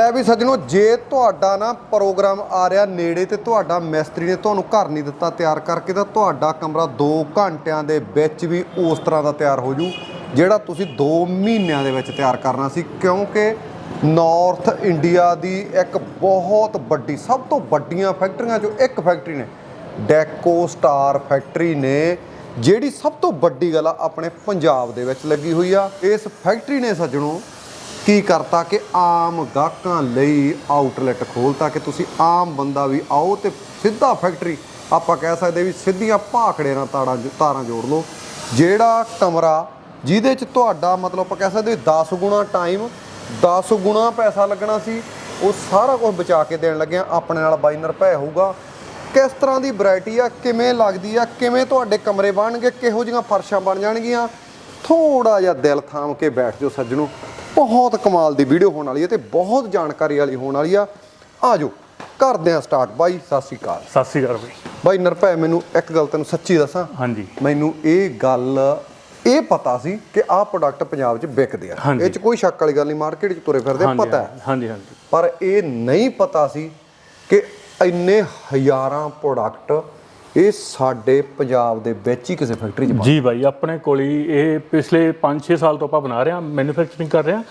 ਲੈ ਵੀ ਸੱਜਣੋ, ਜੇ ਤੁਹਾਡਾ ਨਾ ਪ੍ਰੋਗਰਾਮ ਆ ਰਿਹਾ ਨੇੜੇ ਤੇ ਤੁਹਾਡਾ ਮਿਸਤਰੀ ਨੇ ਤੁਹਾਨੂੰ ਘਰ ਨਹੀਂ ਦਿੱਤਾ ਤਿਆਰ ਕਰਕੇ, ਤਾਂ ਤੁਹਾਡਾ ਕਮਰਾ 2 ਘੰਟਿਆਂ ਦੇ ਵਿੱਚ ਵੀ ਉਸ ਤਰ੍ਹਾਂ ਦਾ ਤਿਆਰ ਹੋ ਜੂ, ਜਿਹੜਾ ਤੁਸੀਂ 2 ਮਹੀਨਿਆਂ ਦੇ ਵਿੱਚ ਤਿਆਰ ਕਰਨਾ ਸੀ। ਕਿਉਂਕਿ ਨਾਰਥ ਇੰਡੀਆ ਦੀ ਇੱਕ ਬਹੁਤ ਵੱਡੀ, ਸਭ ਤੋਂ ਵੱਡੀਆਂ ਫੈਕਟਰੀਆਂ ਚੋਂ ਇੱਕ ਫੈਕਟਰੀ ਨੇ ਡੈਕੋ ਸਟਾਰ ਫੈਕਟਰੀ ਨੇ, ਜਿਹੜੀ ਸਭ ਤੋਂ ਵੱਡੀ ਗੱਲ ਆਪਣੇ ਪੰਜਾਬ ਦੇ ਵਿੱਚ ਲੱਗੀ ਹੋਈ ਆ। ਇਸ ਫੈਕਟਰੀ ਨੇ ਸੱਜਣੋ ਕੀ ਕਰਤਾ ਕਿ ਆਮ ਗਾਹਕਾਂ ਲਈ ਆਊਟਲੈਟ ਖੋਲਤਾ ਕਿ ਤੁਸੀਂ ਆਮ ਬੰਦਾ ਵੀ ਆਓ ਤੇ ਸਿੱਧਾ ਫੈਕਟਰੀ ਆਪਾਂ ਕਹਿ ਸਕਦੇ ਵੀ ਸਿੱਧੀਆਂ ਭਾਖੜੇ ਨਾਲ ਤਾਰਾਂ ਤਾਰਾਂ ਜੋੜ ਲਓ। ਜਿਹੜਾ ਕਮਰਾ ਜਿਹਦੇ ਚ ਤੁਹਾਡਾ ਮਤਲਬ ਆਪਾਂ ਕਹਿ ਸਕਦੇ 10 ਗੁਣਾ ਟਾਈਮ 10 ਗੁਣਾ ਪੈਸਾ ਲੱਗਣਾ ਸੀ, ਉਹ ਸਾਰਾ ਕੁਝ ਬਚਾ ਕੇ ਦੇਣ ਲੱਗਿਆ, ਆਪਣੇ ਨਾਲ ਬਾਈਨਰ ਭੈ ਹੋਊਗਾ। ਕਿਸ ਤਰ੍ਹਾਂ ਦੀ ਵੈਰਾਈਟੀ ਆ, ਕਿਵੇਂ ਲੱਗਦੀ ਆ, ਕਿਵੇਂ ਤੁਹਾਡੇ ਕਮਰੇ ਬਣਨਗੇ, ਕਿਹੋ ਜਿਹੀਆਂ ਫਰਸ਼ਾਂ ਬਣ ਜਾਣਗੀਆਂ? ਥੋੜਾ ਜਿਹਾ ਦਿਲ ਥਾਮ ਕੇ ਬੈਠ ਜਾਓ ਸੱਜਣੋ। ਬਹੁਤ ਕਮਾਲ ਦੀ ਵੀਡੀਓ ਹੋਣ ਵਾਲੀ ਹੈ ਤੇ ਬਹੁਤ ਜਾਣਕਾਰੀ ਵਾਲੀ ਹੋਣ ਵਾਲੀ ਆ। ਆਜੋ ਕਰਦੇ ਆ ਸਟਾਰਟ ਬਾਈ ਸਤਿ ਸ਼੍ਰੀ ਅਕਾਲ। ਸਤਿ ਸ੍ਰੀ ਅਕਾਲ ਬਈ। ਬਾਈ ਨਰਭੈ ਮੈਨੂੰ ਇੱਕ ਗੱਲ ਤੈਨੂੰ ਸੱਚੀ ਦੱਸਾਂ। ਹਾਂਜੀ। ਮੈਨੂੰ ਇਹ ਗੱਲ ਇਹ ਪਤਾ ਸੀ ਕਿ ਆਹ ਪ੍ਰੋਡਕਟ ਪੰਜਾਬ 'ਚ ਵਿਕਦੇ ਆ। ਇਹ 'ਚ ਕੋਈ ਸ਼ੱਕ ਵਾਲੀ ਗੱਲ ਨਹੀਂ ਮਾਰਕੀਟ 'ਚ ਤੁਰੇ ਫਿਰਦੇ ਪਤਾ ਹੈ। ਹਾਂਜੀ ਹਾਂਜੀ ਪਰ ਇਹ ਨਹੀਂ ਪਤਾ ਸੀ ਕਿ ਇੰਨੇ ਹਜ਼ਾਰਾਂ ਪ੍ਰੋਡਕਟ ਇਹ ਸਾਡੇ ਪੰਜਾਬ ਦੇ ਵਿੱਚ ਹੀ ਕਿਸੇ ਫੈਕਟਰੀ 'ਚ ਜੀ ਬਾਈ ਆਪਣੇ ਕੋਲ ਹੀ ਇਹ ਪਿਛਲੇ 5-6 ਸਾਲ ਤੋਂ ਆਪਾਂ ਬਣਾ ਰਹੇ ਹਾਂ ਮੈਨੂਫੈਕਚਰਿੰਗ ਕਰ ਰਹੇ ਹਾਂ।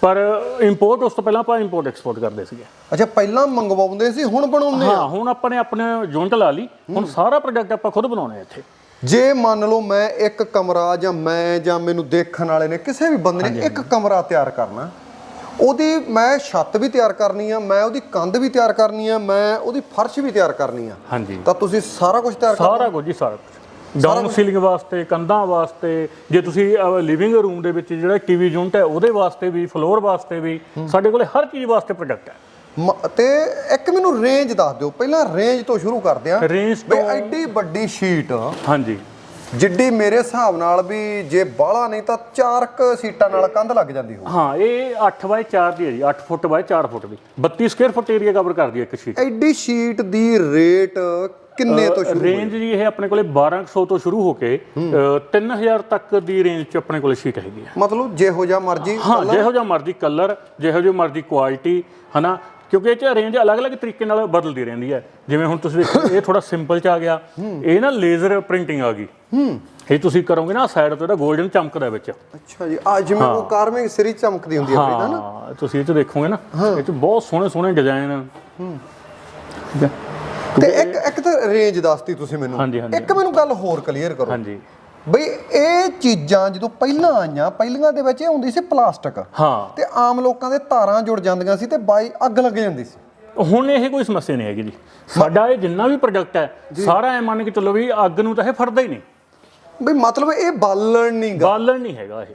ਪਰ ਇੰਪੋਰਟ ਉਸ ਤੋਂ ਪਹਿਲਾਂ ਆਪਾਂ ਇੰਪੋਰਟ ਐਕਸਪੋਰਟ ਕਰਦੇ ਸੀਗੇ। ਅੱਛਾ ਪਹਿਲਾਂ ਮੰਗਵਾਉਂਦੇ ਸੀ ਹੁਣ ਬਣਾਉਂਦੇ ਆ? ਹਾਂ ਹੁਣ ਆਪਾਂ ਨੇ ਆਪਣੇ ਯੂਨਿਟ ਲਾ ਲਈ। ਹੁਣ ਸਾਰਾ ਪ੍ਰੋਡਕਟ ਆਪਾਂ ਖੁਦ ਬਣਾਉਣੇ ਆ ਇੱਥੇ। ਜੇ ਮੰਨ ਲਓ ਮੈਂ ਇੱਕ ਕਮਰਾ ਜਾਂ ਮੈਂ ਜਾਂ ਮੈਨੂੰ ਦੇਖਣ ਵਾਲੇ ਨੇ ਕਿਸੇ ਵੀ ਬੰਦੇ ਨੇ ਇੱਕ ਕਮਰਾ ਤਿਆਰ ਕਰਨਾ ਉਹਦੀ ਮੈਂ ਛੱਤ ਵੀ ਤਿਆਰ ਕਰਨੀ ਆ ਮੈਂ ਉਹਦੀ ਕੰਧ ਵੀ ਤਿਆਰ ਕਰਨੀ ਆ ਮੈਂ ਉਹਦੀ ਫਰਸ਼ ਵੀ ਤਿਆਰ ਕਰਨੀ ਆ। ਹਾਂਜੀ। ਤਾਂ ਤੁਸੀਂ ਸਾਰਾ ਕੁਝ ਤਿਆਰ ਕਰ ਸਾਰਾ ਕੁਝ ਜੀ ਸਾਰਾ ਕੁਝ ਡਾਊਨ ਸੀਲਿੰਗ ਵਾਸਤੇ ਕੰਧਾਂ ਵਾਸਤੇ ਜੇ ਤੁਸੀਂ ਲਿਵਿੰਗ ਰੂਮ ਦੇ ਵਿੱਚ ਜਿਹੜਾ ਟੀਵੀ ਯੂਨਿਟ ਹੈ ਉਹਦੇ ਵਾਸਤੇ ਵੀ ਫਲੋਰ ਵਾਸਤੇ ਵੀ ਸਾਡੇ ਕੋਲੇ ਹਰ ਚੀਜ਼ ਵਾਸਤੇ ਪ੍ਰੋਡਕਟ ਹੈ। ਤੇ ਇੱਕ ਮੈਨੂੰ ਰੇਂਜ ਦੱਸ ਦਿਓ। ਪਹਿਲਾਂ ਰੇਂਜ ਤੋਂ ਸ਼ੁਰੂ ਕਰਦੇ ਆ। ਰੇਂਜ ਤੋਂ ਐਡੀ ਵੱਡੀ ਸ਼ੀਟ ਹਾਂਜੀ। ਜਿੱਡੀ ਮੇਰੇ ਹਿਸਾਬ ਨਾਲ ਵੀ ਜੇ ਬਾਹਲਾ ਨਹੀਂ ਤਾਂ ਚਾਰ ਕੁ ਸੀਟਾਂ ਨਾਲ ਕੰਧ ਲੱਗ ਜਾਂਦੀ ਹੋ ਹਾਂ ਇਹ 8 ਬਾਈ 4 ਦੀ ਹੈ ਜੀ 8 ਫੁੱਟ ਬਾਈ 4 ਫੁੱਟ ਦੀ। 32 ਸਕੁਅਰ ਫੁੱਟ ਏਰੀਆ ਕਵਰ ਕਰਦੀ ਹੈ ਇੱਕ ਸ਼ੀਟ ਐਡੀ ਸ਼ੀਟ ਦੀ ਰੇਟ ਕਿੰਨੇ ਤੋਂ ਸ਼ੁਰੂ ਰੇਂਜ ਜੀ ਇਹ ਆਪਣੇ ਕੋਲੇ 1200 ਤੋਂ ਸ਼ੁਰੂ ਹੋ ਕੇ ਅ, 3000 ਤੱਕ ਦੀ ਰੇਂਜ 'ਚ ਆਪਣੇ ਕੋਲੇ ਸ਼ੀਟ ਹੈਗੀ ਹੈ ਮਤਲਬ ਜਿਹੋ ਜਿਹਾ ਮਰਜ਼ੀ ਹਾਂ ਜਿਹੋ ਜਿਹਾ ਮਰਜ਼ੀ ਕਲਰ ਜਿਹੋ ਜਿਹੀ ਮਰਜ਼ੀ ਕੁਆਲਿਟੀ ਹਨਾ? ਕਿਉਂਕਿ ਇਹ ਚ ਰੇਂਜ ਅਲੱਗ-ਅਲੱਗ ਤਰੀਕੇ ਨਾਲ ਬਦਲਦੀ ਰਹਿੰਦੀ ਹੈ। ਜਿਵੇਂ ਹੁਣ ਤੁਸੀਂ ਦੇਖੋ ਇਹ ਥੋੜਾ ਸਿੰਪਲ ਚ ਆ ਗਿਆ। ਇਹ ਨਾ ਲੇਜ਼ਰ ਪ੍ਰਿੰਟਿੰਗ ਆ ਗਈ। ਹੂੰ। ਇਹ ਤੁਸੀਂ ਕਰੋਗੇ ਨਾ ਸਾਈਡ ਤੋਂ ਇਹਦਾ 골ਡਨ ਚਮਕਦਾ ਵਿੱਚ। ਅੱਛਾ ਜੀ। ਆ ਜਿਵੇਂ ਉਹ ਕਾਰਵਿੰਗ ਸਿਰੀ ਚਮਕਦੀ ਹੁੰਦੀ ਹੈ ਆਪਣੀ ਨਾ? ਹਾਂ ਤੁਸੀਂ ਇਹ ਚ ਦੇਖੋਗੇ ਨਾ ਇਹ ਚ ਬਹੁਤ ਸੋਹਣੇ ਸੋਹਣੇ ਡਿਜ਼ਾਈਨ ਹੈ। ਤੇ ਇੱਕ ਇੱਕ ਤਾਂ ਰੇਂਜ ਦੱਸਤੀ ਤੁਸੀਂ ਮੈਨੂੰ। ਇੱਕ ਮੈਨੂੰ ਗੱਲ ਹੋਰ ਕਲੀਅਰ ਕਰੋ। ਹਾਂਜੀ। ਬਈ ਇਹ ਚੀਜ਼ਾਂ ਜਦੋਂ ਪਹਿਲਾਂ ਆਈਆਂ ਪਹਿਲੀਆਂ ਦੇ ਵਿੱਚ ਇਹ ਹੁੰਦੀ ਸੀ ਪਲਾਸਟਿਕ। ਹਾਂ। ਤੇ ਆਮ ਲੋਕਾਂ ਦੇ ਤਾਰਾਂ ਜੁੜ ਜਾਂਦੀਆਂ ਸੀ ਤੇ ਬਾਈ ਅੱਗ ਲੱਗ ਜਾਂਦੀ ਸੀ। ਹੁਣ ਇਹ ਕੋਈ ਸਮੱਸਿਆ ਨਹੀਂ ਹੈਗੀ ਜੀ। ਸਾਡਾ ਇਹ ਜਿੰਨਾ ਵੀ ਪ੍ਰੋਡਕਟ ਹੈ ਸਾਰਾ ਐ ਮੰਨ ਕੇ ਚੱਲੋ ਵੀ ਅੱਗ ਨੂੰ ਤਾਂ ਇਹ ਫੜਦਾ ਹੀ ਨਹੀਂ। ਬਈ ਮਤਲਬ ਇਹ ਬਾਲਣ ਨਹੀਂਗਾ ਬਾਲਣ ਨਹੀਂ ਹੈਗਾ ਇਹ।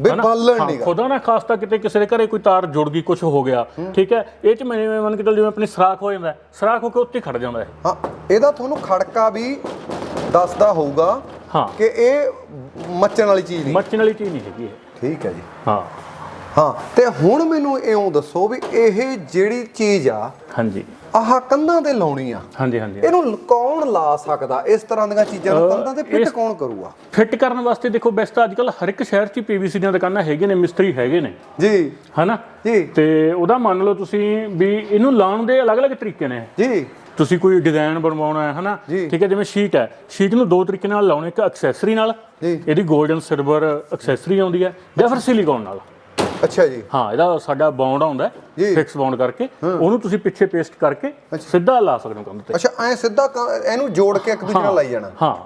ਬਈ? ਬਾਲਣ ਹਾਂ, ਨਹੀਂਗਾ ਖੁਦਾ ਨਾ ਖਾਸਤਾ ਕਿਤੇ ਕਿਸੇ ਦੇ ਘਰੇ ਕੋਈ ਤਾਰ ਜੁੜ ਗਈ ਕੁਝ ਹੋ ਗਿਆ ਠੀਕ ਹੈ? ਇਹ ਚ ਮੈਨੇ ਮੰਨ ਕੇ ਚੱਲ ਜਿਵੇਂ ਆਪਣੀ ਸਰਾਖ ਹੋ ਜਾਂਦਾ ਸਰਾਖ ਹੋ ਕੇ ਉੱਤੇ ਖੜ ਜਾਂਦਾ ਹੈ। ਹਾਂ ਇਹਦਾ ਤੁਹਾਨੂੰ ਖੜਕਾ ਵੀ ਦੱਸਦਾ ਹੋਊਗਾ ਹਾਂ। ਕਿ ਇਹ ਮੱਚਣ ਵਾਲੀ ਚੀਜ਼ ਨਹੀਂ। ਮੱਚਣ ਵਾਲੀ ਚੀਜ਼ ਨਹੀਂ ਹੈਗੀ ਇਹ। ਠੀਕ ਹੈ ਜੀ। ਹਾਂ। ਹਾਂ ਤੇ ਹੁਣ ਮੈਨੂੰ ਇਉਂ ਦੱਸੋ ਵੀ ਇਹ ਜਿਹੜੀ ਚੀਜ਼ ਆ ਹਾਂਜੀ। ਆਹ ਕੰਧਾਂ ਤੇ ਲਾਉਣੀ ਆ। ਹਾਂਜੀ ਹਾਂਜੀ। ਇਹਨੂੰ ਕੌਣ ਲਾ ਸਕਦਾ? ਇਸ ਤਰ੍ਹਾਂ ਦੀਆਂ ਚੀਜ਼ਾਂ ਨੂੰ ਕੰਧਾਂ ਤੇ ਫਿੱਟ ਕੌਣ ਕਰੂਗਾ? ਫਿੱਟ ਕਰਨ ਵਾਸਤੇ ਦੇਖੋ ਬੈਸਟ ਅੱਜ ਕੱਲ ਹਰ ਇੱਕ ਸ਼ਹਿਰ 'ਚ ਪੀਵੀਸੀ ਦੀਆਂ ਦੁਕਾਨਾਂ ਹੈਗੇ ਨੇ ਮਿਸਤਰੀ ਹੈਗੇ ਨੇ। ਜੀ। ਹਨਾ? ਜੀ। ਤੇ ਉਹਦਾ ਮੰਨ ਲਓ ਤੁਸੀਂ ਵੀ ਇਹਨੂੰ ਲਾਉਣ ਦੇ ਅਲੱਗ-ਅਲੱਗ ਤਰੀਕੇ ਨੇ। ਜੀ। ਤੁਸੀਂ ਕੋਈ ਡਿਜ਼ਾਈਨ ਬਣਵਾਉਣਾ ਹੈ ਹਨਾ। ਠੀਕ ਹੈ ਜਿਵੇਂ ਸ਼ੀਟ ਹੈ। ਸ਼ੀਟ ਨੂੰ ਦੋ ਤਰੀਕੇ ਨਾਲ ਲਾਉਣੇ ਇੱਕ ਐਕਸੈਸਰੀ ਨਾਲ। ਇਹਦੀ 골ਡਨ ਸਿਲਵਰ ਐਕਸੈਸਰੀ ਆਉਂਦੀ ਹੈ ਜਾਂ ਫਿਰ ਸਿਲੀਕੋਨ ਨਾਲ। ਅੱਛਾ ਜੀ। ਹਾਂ ਇਹਦਾ ਸਾਡਾ ਬਾਉਂਡ ਆਉਂਦਾ। ਫਿਕਸ ਬਾਉਂਡ ਕਰਕੇ। ਉਹਨੂੰ ਤੁਸੀਂ ਪਿੱਛੇ ਪੇਸਟ ਕਰਕੇ ਸਿੱਧਾ ਲਾ ਸਕਦੇ ਹੋ ਕੰਧ ਤੇ। ਅੱਛਾ ਐ ਸਿੱਧਾ ਇਹਨੂੰ ਜੋੜ ਕੇ ਇੱਕ ਦੂਜੇ ਨਾਲ ਲਾਈ ਜਾਣਾ। ਹਾਂ।